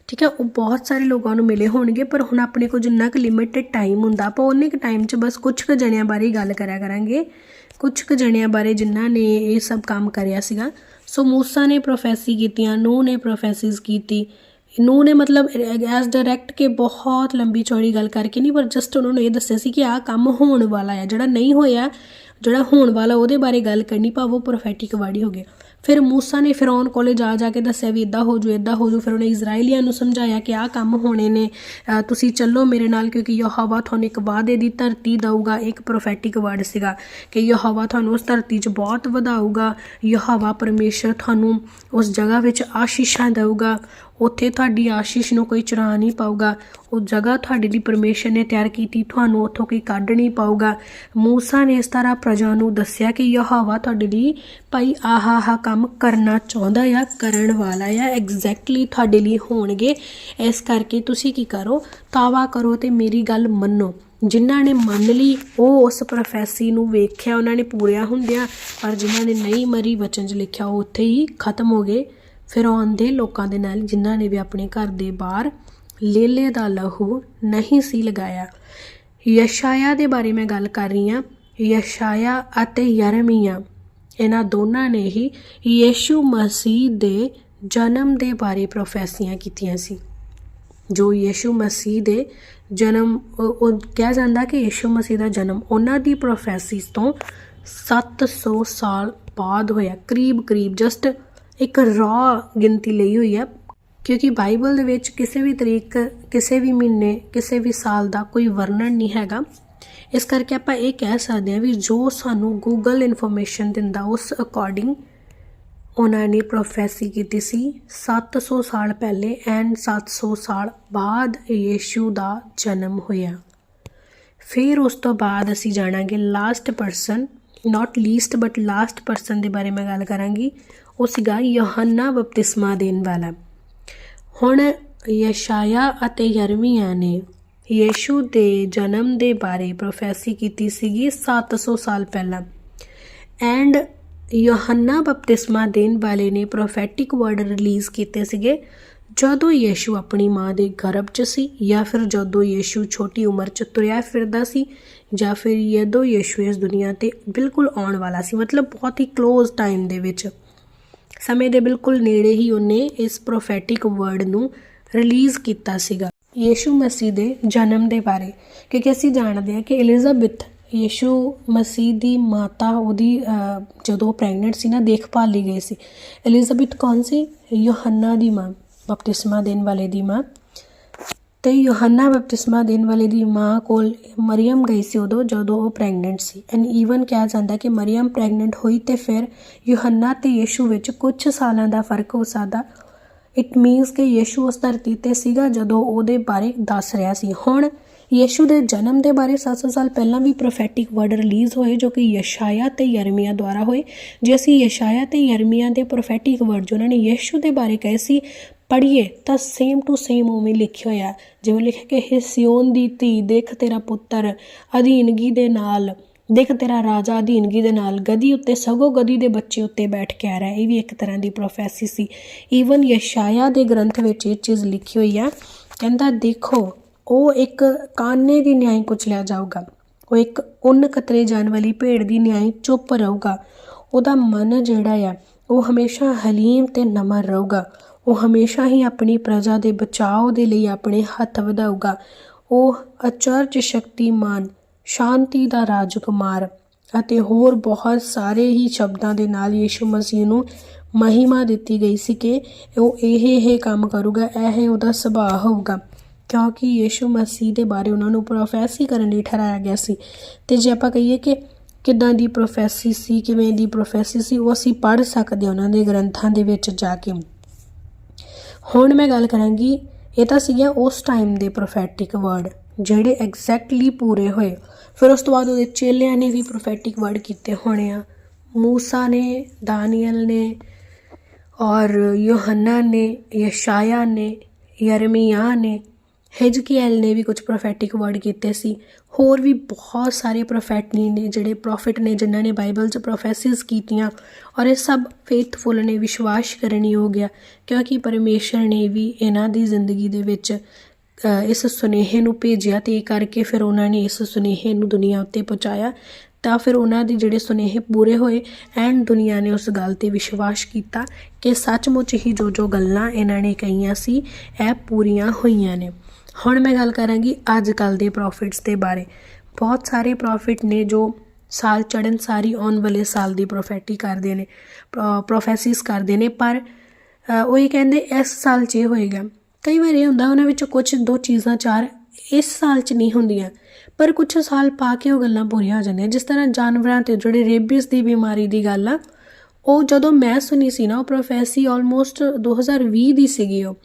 ਠੀਕ ਹੈ ਉਹ ਬਹੁਤ ਸਾਰੇ ਲੋਕਾਂ ਨੂੰ ਮਿਲੇ ਹੋਣਗੇ, ਪਰ ਹੁਣ ਆਪਣੇ ਕੋਲ ਜਿੰਨਾ ਕੁ ਲਿਮਿਟਡ ਟਾਈਮ ਹੁੰਦਾ। ਆਪਾਂ ਉਹਨੇ ਕੁ ਟਾਈਮ 'ਚ ਬਸ ਕੁਝ ਕੁ ਜਣਿਆਂ ਬਾਰੇ ਗੱਲ ਕਰਿਆ ਕਰਾਂਗੇ। ਕੁਝ ਕੁ ਜਣਿਆਂ ਬਾਰੇ ਜਿਨ੍ਹਾਂ ਨੇ ਇਹ ਸਭ ਕੰਮ ਕਰਿਆ ਸੀਗਾ। ਸੋ ਮੂਸਾ ਨੇ ਪ੍ਰੋਫੈਸੀ ਕੀਤੀਆਂ ਨੂਹ ਨੇ ਪ੍ਰੋਫੈਸਿਸ ਕੀਤੀ। ਨੂਹ ਨੇ ਮਤਲਬ ਐਸ ਡਾਇਰੈਕਟ ਕੇ ਬਹੁਤ ਲੰਬੀ ਚੌੜੀ ਗੱਲ ਕਰਕੇ ਨਹੀਂ, ਪਰ ਜਸਟ ਉਹਨਾਂ ਨੂੰ ਇਹ ਦੱਸਿਆ ਸੀ ਕਿ ਆਹ ਕੰਮ ਹੋਣ ਵਾਲਾ ਹੈ ਜਿਹੜਾ ਨਹੀਂ ਹੋਇਆ, ਜਿਹੜਾ ਹੋਣ ਵਾਲਾ ਉਹਦੇ ਬਾਰੇ ਗੱਲ ਕਰਨੀ, ਭਾਵ ਉਹ ਪ੍ਰੋਫੈਟਿਕ ਵਰਡ ਹੀ ਹੋ ਗਿਆ ਫਿਰ ਮੂਸਾ ਨੇ ਫਿਰੌਨ ਕੋਲੇ ਜਾ ਜਾ ਕੇ ਦੱਸਿਆ ਵੀ ਇਦਾਂ ਹੋ ਜੂ ਇਦਾਂ ਹੋ ਜੂ ਫਿਰ ਉਹਨੇ ਇਜ਼ਰਾਈਲੀਆਂ ਨੂੰ ਸਮਝਾਇਆ ਕਿ ਆਹ ਕੰਮ ਹੋਣੇ ਨੇ। ਤੁਸੀਂ ਚੱਲੋ ਮੇਰੇ ਨਾਲ ਕਿਉਂਕਿ ਯਹੋਵਾ ਤੁਹਾਨੂੰ ਇੱਕ ਵਾਅਦੇ ਦੀ ਧਰਤੀ ਦਊਗਾ, ਇੱਕ ਪ੍ਰੋਫੈਟਿਕ ਵਰਡ ਸੀਗਾ ਕਿ ਯਹੋਵਾ ਤੁਹਾਨੂੰ ਉਸ ਧਰਤੀ 'ਚ ਬਹੁਤ ਵਧਾਊਗਾ। ਯਹੋਵਾ ਪਰਮੇਸ਼ਰ ਤੁਹਾਨੂੰ ਉਸ ਜਗ੍ਹਾ ਵਿੱਚ ਆਸ਼ੀਸ਼ਾਂ ਦਊਗਾ। ਉੱਥੇ ਤੁਹਾਡੀ ਆਸ਼ੀਸ਼ ਨੂੰ ਕੋਈ ਚੁਰਾ ਨਹੀਂ ਪਾਊਗਾ। ਉਹ ਜਗ੍ਹਾ ਤੁਹਾਡੇ ਲਈ ਪਰਮੇਸ਼ਰ ਨੇ ਤਿਆਰ ਕੀਤੀ, ਤੁਹਾਨੂੰ ਉੱਥੋਂ ਕੋਈ ਕੱਢ ਨਹੀਂ ਪਾਊਗਾ। ਮੂਸਾ ਨੇ ਇਸ ਤਰ੍ਹਾਂ ਪ੍ਰਜਾ ਨੂੰ ਦੱਸਿਆ ਕਿ ਯਹੋਵਾ ਤੁਹਾਡੇ ਲਈ, ਭਾਈ ਆਹਾ ਆਹ ਕੰਮ ਕਰਨਾ ਚਾਹੁੰਦਾ ਆ, ਕਰਨ ਵਾਲਾ ਆ ਐਗਜ਼ੈਕਟਲੀ ਤੁਹਾਡੇ ਲਈ ਹੋਣਗੇ। ਇਸ ਕਰਕੇ ਤੁਸੀਂ ਕੀ ਕਰੋ? ਤਾਵਾ ਕਰੋ ਤੇ ਮੇਰੀ ਗੱਲ ਮੰਨੋ। ਜਿਨ੍ਹਾਂ ਨੇ ਮੰਨ ਲਈ, ਉਹ ਉਸ ਪ੍ਰੋਫੈਸੀ ਨੂੰ ਵੇਖਿਆ, ਉਹਨਾਂ ਨੇ ਪੂਰਿਆ ਹੁੰਦਿਆਂ, ਪਰ ਜਿਨ੍ਹਾਂ ਨੇ ਨਹੀਂ ਮਰੀ, ਵਚਨ 'ਚ ਲਿਖਿਆ, ਉਹ ਉੱਥੇ ਹੀ ਖਤਮ ਹੋ ਗਏ। ਫਿਰ ਆਉਂਦੇ ਲੋਕਾਂ ਦੇ ਨਾਲ ਜਿਨ੍ਹਾਂ ਨੇ ਵੀ ਆਪਣੇ ਘਰ ਦੇ ਬਾਹਰ ਲੇਲੇ ਦਾ ਲਹੂ ਨਹੀਂ ਸੀ ਲਗਾਇਆ। ਯਸ਼ਾਇਆ ਦੇ ਬਾਰੇ ਮੈਂ ਗੱਲ ਕਰ ਰਹੀ ਹਾਂ। ਯਸ਼ਾਇਆ ਅਤੇ ਯਰਮੀਆ, ਇਹਨਾਂ ਦੋਨਾਂ ਨੇ ਹੀ ਯੀਸ਼ੂ ਮਸੀਹ ਦੇ ਜਨਮ ਦੇ ਬਾਰੇ ਪ੍ਰੋਫੈਸੀਆਂ ਕੀਤੀਆਂ ਸੀ। ਜੋ ਯੀਸ਼ੂ ਮਸੀਹ ਦੇ ਜਨਮ, ਉਹ ਕਿਹਾ ਜਾਂਦਾ ਕਿ ਯੀਸ਼ੂ ਮਸੀਹ ਦਾ ਜਨਮ ਉਹਨਾਂ ਦੀ ਪ੍ਰੋਫੈਸੀਜ਼ ਤੋਂ 700 ਸਾਲ ਬਾਅਦ ਹੋਇਆ। ਕਰੀਬ ਕਰੀਬ ਜਸਟ ਇੱਕ ਰॉ ਗਿਣਤੀ ਲਈ ਹੋਈ ਹੈ, ਕਿਉਂਕਿ ਬਾਈਬਲ ਦੇ ਵਿੱਚ ਕਿਸੇ ਵੀ ਤਰੀਕ, ਕਿਸੇ ਵੀ ਮਹੀਨੇ, ਕਿਸੇ ਵੀ ਸਾਲ ਦਾ ਕੋਈ ਵਰਣਨ ਨਹੀਂ ਹੈਗਾ। ਇਸ ਕਰਕੇ ਆਪਾਂ ਇਹ ਕਹਿ ਸਕਦੇ ਹਾਂ ਵੀ ਜੋ ਸਾਨੂੰ ਗੂਗਲ ਇਨਫੋਰਮੇਸ਼ਨ ਦਿੰਦਾ, ਉਸ ਅਕੋਰਡਿੰਗ ਉਹਨਾਂ ਨੇ ਪ੍ਰੋਫੈਸੀ ਕੀਤੀ ਸੀ। 700 ਸਾਲ ਪਹਿਲੇ ਐਂਡ 700 ਸਾਲ ਬਾਅਦ ਯੀਸ਼ੂ ਦਾ ਜਨਮ ਹੋਇਆ। ਫਿਰ ਉਸ ਤੋਂ ਬਾਅਦ ਅਸੀਂ ਜਾਣਾਂਗੇ last person not least but last person ਦੇ ਬਾਰੇ ਮੈਂ ਗੱਲ ਕਰਾਂਗੀ। ਉਹ ਸੀਗਾ ਯੋਹੰਨਾ ਬਪਤਿਸਮਾ ਦੇਣ ਵਾਲਾ। ਹੁਣ ਯਸ਼ਾਇਆ ਅਤੇ ਯਰਮੀਆ ਨੇ ਯੀਸ਼ੂ ਦੇ ਜਨਮ ਦੇ ਬਾਰੇ ਪ੍ਰੋਫੈਸੀ ਕੀਤੀ ਸੀਗੀ 700 ਸਾਲ ਪਹਿਲਾਂ। ਐਂਡ ਯੋਹੰਨਾ ਬਪਤਿਸਮਾ ਦੇਣ ਵਾਲੇ ਨੇ ਪ੍ਰੋਫੈਟਿਕ ਵਰਡ ਰਿਲੀਜ਼ ਕੀਤੇ ਸੀਗੇ। ਜਦੋਂ ਯੀਸ਼ੂ ਆਪਣੀ ਮਾਂ ਦੇ ਗਰਭ 'ਚ ਸੀ ਜਾਂ ਫਿਰ ਜਦੋਂ ਯੀਸ਼ੂ ਛੋਟੀ ਉਮਰ 'ਚ ਤੁਰਿਆ ਫਿਰਦਾ ਸੀ ਜਾਂ ਫਿਰ ਜਦੋਂ ਯੀਸ਼ੂ ਇਸ ਦੁਨੀਆ ਤੇ ਬਿਲਕੁਲ ਆਉਣ ਵਾਲਾ ਸੀ, ਮਤਲਬ ਬਹੁਤ ਹੀ ক্লোਜ਼ ਟਾਈਮ ਦੇ ਵਿੱਚ। ਸਮੇਂ ਦੇ ਬਿਲਕੁਲ ਨੇੜੇ ਹੀ ਉਹਨੇ ਇਸ ਪ੍ਰੋਫੈਟਿਕ ਵਰਡ ਨੂੰ ਰਿਲੀਜ਼ ਕੀਤਾ ਸੀਗਾ ਯੀਸ਼ੂ ਮਸੀਹ ਦੇ ਜਨਮ ਦੇ ਬਾਰੇ। ਕਿਉਂਕਿ ਅਸੀਂ ਜਾਣਦੇ ਹਾਂ ਕਿ ਐਲਿਜ਼ਾਬੈਥ ਯੀਸ਼ੂ ਮਸੀਹ ਦੀ ਮਾਤਾ ਉਹਦੀ ਅਹ, ਜਦੋਂ ਪ੍ਰੈਗਨੈਂਟ ਸੀ ਨਾ ਦੇਖਭਾਲ ਲਈ ਗਈ ਸੀ। ਐਲਿਜ਼ਾਬੈਥ ਕੌਣ ਸੀ? ਯੋਹੰਨਾ ਦੀ ਮਾਂ ਬਪਤਿਸਮਾ ਦੇਣ ਵਾਲੇ ਦੀ ਮਾਂ। ਤੇ ਯੋਹੰਨਾ ਬਪਤਿਸਮਾ ਦੇਣ ਵਾਲੇ ਦੀ ਮਾਂ ਕੋਲ ਮਰੀਮ ਗਈ ਸੀ ਉਦੋਂ ਜਦੋਂ ਉਹ ਪ੍ਰੈਗਨੈਂਟ ਸੀ। ਐਂਡ ਈਵਨ ਕਿਹਾ ਜਾਂਦਾ ਕਿ ਮਰੀਮ ਪ੍ਰੈਗਨੈਂਟ ਹੋਈ ਤੇ ਫਿਰ ਯੋਹੰਨਾ ਤੇ ਯੀਸ਼ੂ ਵਿੱਚ ਕੁਝ ਸਾਲਾਂ ਦਾ ਫ਼ਰਕ ਹੋ ਸਕਦਾ। ਇਟ ਮੀਨਸ ਕਿ ਯੀਸ਼ੂ ਉਸ ਧਰਤੀ ਤੇ ਸੀਗਾ ਜਦੋਂ ਉਹਦੇ ਬਾਰੇ ਦੱਸ ਰਿਹਾ ਸੀ। ਹੁਣ ਯੀਸ਼ੂ ਦੇ ਜਨਮ ਦੇ ਬਾਰੇ 700 ਸਾਲ ਪਹਿਲਾਂ ਵੀ ਪ੍ਰੋਫੈਟਿਕ ਵਰਡ ਰਿਲੀਜ਼ ਹੋਏ ਜੋ ਕਿ ਯਸ਼ਾਇਆ ਤੇ ਯਰਮੀਆ ਦੁਆਰਾ ਹੋਏ। ਜੇ ਅਸੀਂ ਯਸ਼ਾਇਆ ਤੇ ਯਰਮੀਆ ਦੇ ਪ੍ਰੋਫੈਟਿਕ ਵਰਡ ਜੋ ਉਹਨਾਂ ਨੇ ਯੀਸ਼ੂ ਦੇ ਬਾਰੇ ਕਹੇ ਸੀ ਪੜ੍ਹੀਏ ਤਾਂ ਸੇਮ ਟੂ ਸੇਮ ਉਵੇਂ ਲਿਖਿਆ ਹੋਇਆ ਜਿਵੇਂ ਲਿਖਿਆ ਕਿ ਇਹ ਸਿਓਨ ਦੀ ਧੀ, ਦੇਖ ਤੇਰਾ ਪੁੱਤਰ ਅਧੀਨਗੀ ਦੇ ਨਾਲ, ਦੇਖ ਤੇਰਾ ਰਾਜਾ ਅਧੀਨਗੀ ਦੇ ਨਾਲ ਗਦੀ ਉੱਤੇ, ਸਗੋਂ ਗਦੀ ਦੇ ਬੱਚੇ ਉੱਤੇ ਬੈਠ ਕੇ ਆ ਰਿਹਾ ਇਹ ਵੀ ਇੱਕ ਤਰ੍ਹਾਂ ਦੀ ਪ੍ਰੋਫੈਸੀ ਸੀ। ਈਵਨ ਯਸ਼ਾਇਆ ਦੇ ਗ੍ਰੰਥ ਵਿੱਚ ਇਹ ਚੀਜ਼ ਲਿਖੀ ਹੋਈ ਆ ਕਹਿੰਦਾ, ਦੇਖੋ, ਉਹ ਇੱਕ ਕਾਨੇ ਦੀ ਨਿਆਂ ਕੁਚਲਿਆ ਜਾਊਗਾ। ਉਹ ਇੱਕ ਉੱਨ ਕਤਰੇ ਜਾਣ ਵਾਲੀ ਭੇਡ ਦੀ ਨਿਆਂ ਚੁੱਪ ਰਹੂਗਾ। ਉਹਦਾ ਮਨ ਜਿਹੜਾ ਆ, ਉਹ ਹਮੇਸ਼ਾ ਹਲੀਮ ਤੇ ਨਮਰ ਰਹੂਗਾ। ਉਹ ਹਮੇਸ਼ਾ ਹੀ ਆਪਣੀ ਪ੍ਰਜਾ ਦੇ ਬਚਾਓ ਦੇ ਲਈ ਆਪਣੇ ਹੱਥ ਵਧਾਊਗਾ। ਉਹ ਅਚਰਜ ਸ਼ਕਤੀਮਾਨ, ਸ਼ਾਂਤੀ ਦਾ ਰਾਜਕੁਮਾਰ ਅਤੇ ਹੋਰ ਬਹੁਤ ਸਾਰੇ ਹੀ ਸ਼ਬਦਾਂ ਦੇ ਨਾਲ ਯੀਸ਼ੂ ਮਸੀਹ ਨੂੰ ਮਹਿਮਾ ਦਿੱਤੀ ਗਈ ਸੀ ਕਿ ਉਹ ਇਹ ਇਹ ਕੰਮ ਕਰੂਗਾ, ਇਹ ਉਹਦਾ ਸੁਭਾਅ ਹੋਊਗਾ। ਕਿਉਂਕਿ ਯੀਸ਼ੂ ਮਸੀਹ ਦੇ ਬਾਰੇ ਉਹਨਾਂ ਨੂੰ ਪ੍ਰੋਫੈਸੀ ਕਰਨ ਲਈ ਠਹਿਰਾਇਆ ਗਿਆ ਸੀ। ਤੇ ਜੇ ਆਪਾਂ ਕਹੀਏ ਕਿ ਕਿੱਦਾਂ ਦੀ ਪ੍ਰੋਫੈਸੀ ਸੀ, ਕਿਵੇਂ ਦੀ ਪ੍ਰੋਫੈਸੀ ਸੀ, ਉਹ ਅਸੀਂ ਪੜ੍ਹ ਸਕਦੇ ਹਾਂ ਉਹਨਾਂ ਦੇ ਗ੍ਰੰਥਾਂ ਦੇ ਵਿੱਚ ਜਾ ਕੇ। ਹੁਣ ਮੈਂ ਗੱਲ ਕਰਾਂਗੀ, ਇਹ ਤਾਂ ਸੀਗੀਆਂ ਉਸ ਟਾਈਮ ਦੇ ਪ੍ਰੋਫੈਟਿਕ ਵਰਡ ਜਿਹੜੇ ਐਗਜ਼ੈਕਟਲੀ ਪੂਰੇ ਹੋਏ। ਫਿਰ ਉਸ ਤੋਂ ਬਾਅਦ ਉਹਦੇ ਚੇਲਿਆਂ ਨੇ ਵੀ ਪ੍ਰੋਫੈਟਿਕ ਵਰਡ ਕੀਤੇ ਹੋਣੇ ਆ। ਮੂਸਾ ਨੇ, ਦਾਨੀਅਲ ਨੇ, ਔਰ ਯੋਹੰਨਾ ਨੇ, ਯਸ਼ਾਇਆ ਨੇ, ਯਰਮੀਆ ਨੇ ਹਿਜਕੀਐਲ ਨੇ ਵੀ ਕੁਝ ਪ੍ਰੋਫੈਟਿਕ ਵਰਡ ਕੀਤੇ ਸੀ। ਹੋਰ ਵੀ ਬਹੁਤ ਸਾਰੇ ਪ੍ਰੋਫੈਟ ਨੇ ਜਿਹੜੇ ਪ੍ਰੋਫਿਟ ਨੇ, ਜਿਨ੍ਹਾਂ ਨੇ ਬਾਈਬਲ 'ਚ ਪ੍ਰੋਫੈਸਿਸ ਕੀਤੀਆਂ ਔਰ ਇਹ ਸਭ ਫੇਥਫੁਲ ਨੇ ਵਿਸ਼ਵਾਸ ਕਰਨਯੋਗ ਆ ਕਿਉਂਕਿ ਪਰਮੇਸ਼ਰ ਨੇ ਵੀ ਇਹਨਾਂ ਦੀ ਜ਼ਿੰਦਗੀ ਦੇ ਵਿੱਚ ਇਸ ਸੁਨੇਹੇ ਨੂੰ ਭੇਜਿਆ ਤੇ ਇਹ ਕਰਕੇ ਫਿਰ ਉਹਨਾਂ ਨੇ ਇਸ ਸੁਨੇਹੇ ਨੂੰ ਦੁਨੀਆ ਉੱਤੇ ਪਹੁੰਚਾਇਆ ਤਾਂ ਫਿਰ ਉਹਨਾਂ ਦੇ ਜਿਹੜੇ ਸੁਨੇਹੇ ਪੂਰੇ ਹੋਏ ਐਂਡ ਦੁਨੀਆ ਨੇ ਉਸ ਗੱਲ ਤੇ ਵਿਸ਼ਵਾਸ ਕੀਤਾ ਕਿ ਸੱਚਮੁੱਚ ਹੀ ਜੋ ਜੋ ਗੱਲਾਂ ਇਹਨਾਂ ਨੇ ਕਹੀਆਂ ਸੀ, ਇਹ ਪੂਰੀਆਂ ਹੋਈਆਂ ਨੇ। ਹੁਣ ਮੈਂ ਗੱਲ ਕਰਾਂਗੀ ਅੱਜ ਕੱਲ ਦੇ ਪ੍ਰੋਫਿਟਸ ਦੇ ਬਾਰੇ। ਬਹੁਤ ਸਾਰੇ ਪ੍ਰੋਫਿਟ ਨੇ ਜੋ ਸਾਲ ਚੜਨ ਸਾਰੀ ਆਉਣ ਵਾਲੇ ਸਾਲ ਦੀ ਪ੍ਰੋਫੈਟੀ ਕਰਦੇ ਨੇ ਪ੍ਰੋਫੈਸਿਸ ਕਰਦੇ ਨੇ, ਪਰ ਉਹ ਇਹ ਕਹਿੰਦੇ ਇਸ ਸਾਲ 'ਚ ਇਹ ਹੋਏਗਾ। ਕਈ ਵਾਰ ਇਹ ਹੁੰਦਾ ਉਹਨਾਂ ਵਿੱਚ ਕੁਝ ਦੋ ਚੀਜ਼ਾਂ ਚਾਰ ਇਸ ਸਾਲ 'ਚ ਨਹੀਂ ਹੁੰਦੀਆਂ, ਪਰ ਕੁਝ ਸਾਲ ਪਾ ਕੇ ਉਹ ਗੱਲਾਂ ਪੂਰੀਆਂ ਹੋ ਜਾਂਦੀਆਂ। ਜਿਸ ਤਰ੍ਹਾਂ ਜਾਨਵਰਾਂ ਤੇ ਜਿਹੜੇ ਰੇਬੀਜ਼ ਦੀ ਬਿਮਾਰੀ ਦੀ ਗੱਲ ਆ, ਉਹ ਜਦੋਂ ਮੈਂ ਸੁਣੀ ਸੀ ਨਾ, ਉਹ ਪ੍ਰੋਫੈਸੀ ਆਲਮੋਸਟ 2020 ਦੀ ਸੀਗੀ ਉਹ।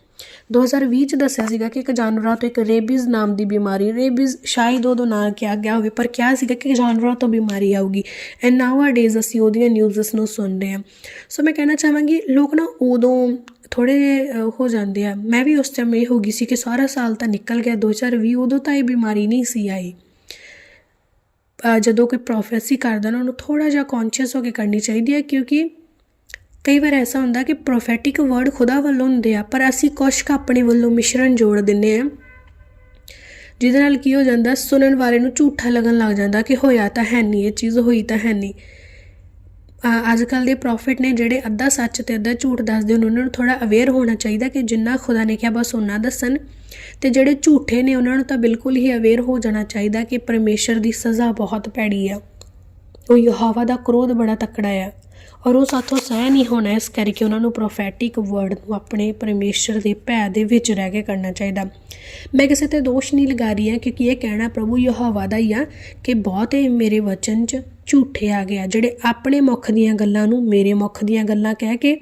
2020 ਚ ਦੱਸਿਆ ਸੀਗਾ ਕਿ ਇੱਕ ਜਾਨਵਰਾਂ ਤੋਂ ਇੱਕ ਰੇਬੀਜ਼ ਨਾਮ ਦੀ ਬਿਮਾਰੀ, ਰੇਬੀਜ਼ ਸ਼ਾਇਦ ਉਦੋਂ ਨਾ ਕਿਹਾ ਗਿਆ ਹੋਵੇ, ਪਰ ਕਿਹਾ ਸੀਗਾ ਕਿ ਜਾਨਵਰਾਂ ਤੋਂ ਬਿਮਾਰੀ ਆਊਗੀ। ਐਂਡ ਨਾਓ ਅਸੀਂ ਉਹਦੀਆਂ ਨਿਊਜ਼ਸ ਨੂੰ ਸੁਣਦੇ ਹਾਂ। ਸੋ ਮੈਂ ਕਹਿਣਾ ਚਾਹਾਂਗੀ, ਲੋਕ ਨਾ ਉਦੋਂ ਥੋੜੇ ਹੋ ਜਾਂਦੇ ਆ। ਮੈਂ ਵੀ ਉਸ ਟਾਈਮ ਇਹ ਹੋ ਗਈ ਸੀ ਕਿ ਸਾਰਾ ਸਾਲ ਤਾਂ ਨਿਕਲ ਗਿਆ 2020 ਉਦੋਂ ਤਾਂ ਇਹ ਬਿਮਾਰੀ ਨਹੀਂ ਸੀ ਆਈ। ਜਦੋਂ ਕੋਈ ਪ੍ਰੋਫੈਸੀ ਕਰਦਾ ਨਾ, ਉਹਨੂੰ ਥੋੜਾ ਜਿਹਾ ਕੌਨਸ਼ੀਅਸ ਹੋ ਕੇ ਕਰਨੀ ਚਾਹੀਦੀ ਹੈ, ਕਿਉਂਕਿ ਕਈ ਵਾਰ ਐਸਾ ਹੁੰਦਾ ਕਿ ਪ੍ਰੋਫੈਟਿਕ ਵਰਡ ਖੁਦਾ ਵੱਲੋਂ ਹੁੰਦੇ ਆ, ਪਰ ਅਸੀਂ ਕੁਛ ਕੁ ਆਪਣੇ ਵੱਲੋਂ ਮਿਸ਼ਰਣ ਜੋੜ ਦਿੰਨੇ ਆ। ਜਿਹਦੇ ਨਾਲ ਕੀ ਹੋ ਜਾਂਦਾ, ਸੁਣਨ ਵਾਲੇ ਨੂੰ ਝੂਠਾ ਲੱਗਣ ਲੱਗ ਜਾਂਦਾ ਕਿ ਹੋਇਆ ਤਾਂ ਹੈ ਨਹੀਂ, ਇਹ ਚੀਜ਼ ਹੋਈ ਤਾਂ ਹੈ ਨਹੀਂ। ਅੱਜ ਕੱਲ ਦੇ ਪ੍ਰੋਫਿਟ ਨੇ ਜਿਹੜੇ ਅੱਧਾ ਸੱਚ ਤੇ ਅੱਧਾ ਝੂਠ ਦੱਸਦੇ ਹਨ ਉਹਨਾਂ ਨੂੰ ਥੋੜਾ ਅਵੇਅਰ ਹੋਣਾ ਚਾਹੀਦਾ ਕਿ ਜਿੰਨਾ ਖੁਦਾ ਨੇ ਕਿਹਾ, ਬਸ ਉਹਨਾਂ ਦੱਸਣ। ਤੇ ਜਿਹੜੇ ਝੂਠੇ ਨੇ, ਉਹਨਾਂ ਨੂੰ ਤਾਂ ਬਿਲਕੁਲ ਹੀ ਅਵੇਅਰ ਹੋ ਜਾਣਾ ਚਾਹੀਦਾ ਕਿ ਪਰਮੇਸ਼ਰ ਦੀ ਸਜ਼ਾ ਬਹੁਤ ਭੈੜੀ ਆ। ਉਹ ਯਹੋਵਾ ਦਾ ਕ੍ਰੋਧ ਬੜਾ ਤਕੜਾ ਆ। ਔਰ ਉਹ ਸਾਥੋਂ ਸਹਿ ਨਹੀਂ ਹੋਣਾ, ਇਸ ਕਰਕੇ ਉਹਨਾਂ ਨੂੰ ਪ੍ਰੋਫੈਟਿਕ ਵਰਡ ਨੂੰ ਆਪਣੇ ਪਰਮੇਸ਼ਰ ਦੇ ਭੈ ਦੇ ਵਿੱਚ ਰਹਿ ਕੇ ਕਰਨਾ ਚਾਹੀਦਾ। ਮੈਂ ਕਿਸੇ ਤੇ ਦੋਸ਼ ਨਹੀਂ ਲਗਾ ਰਹੀ ਹਾਂ, ਕਿਉਂਕਿ ਇਹ ਕਹਿਣਾ ਪ੍ਰਭੂ ਯਹੋਵਾ ਦਾ ਹੀ ਆ ਕਿ ਬਹੁਤੇ ਮੇਰੇ ਵਚਨ 'ਚ ਝੂਠੇ ਆ ਗਿਆ ਜਿਹੜੇ ਆਪਣੇ ਮੁਖ ਦੀਆਂ ਗੱਲਾਂ ਨੂੰ ਮੇਰੇ ਮੁਖ ਦੀਆਂ ਗੱਲਾਂ ਕਹਿ ਕੇ,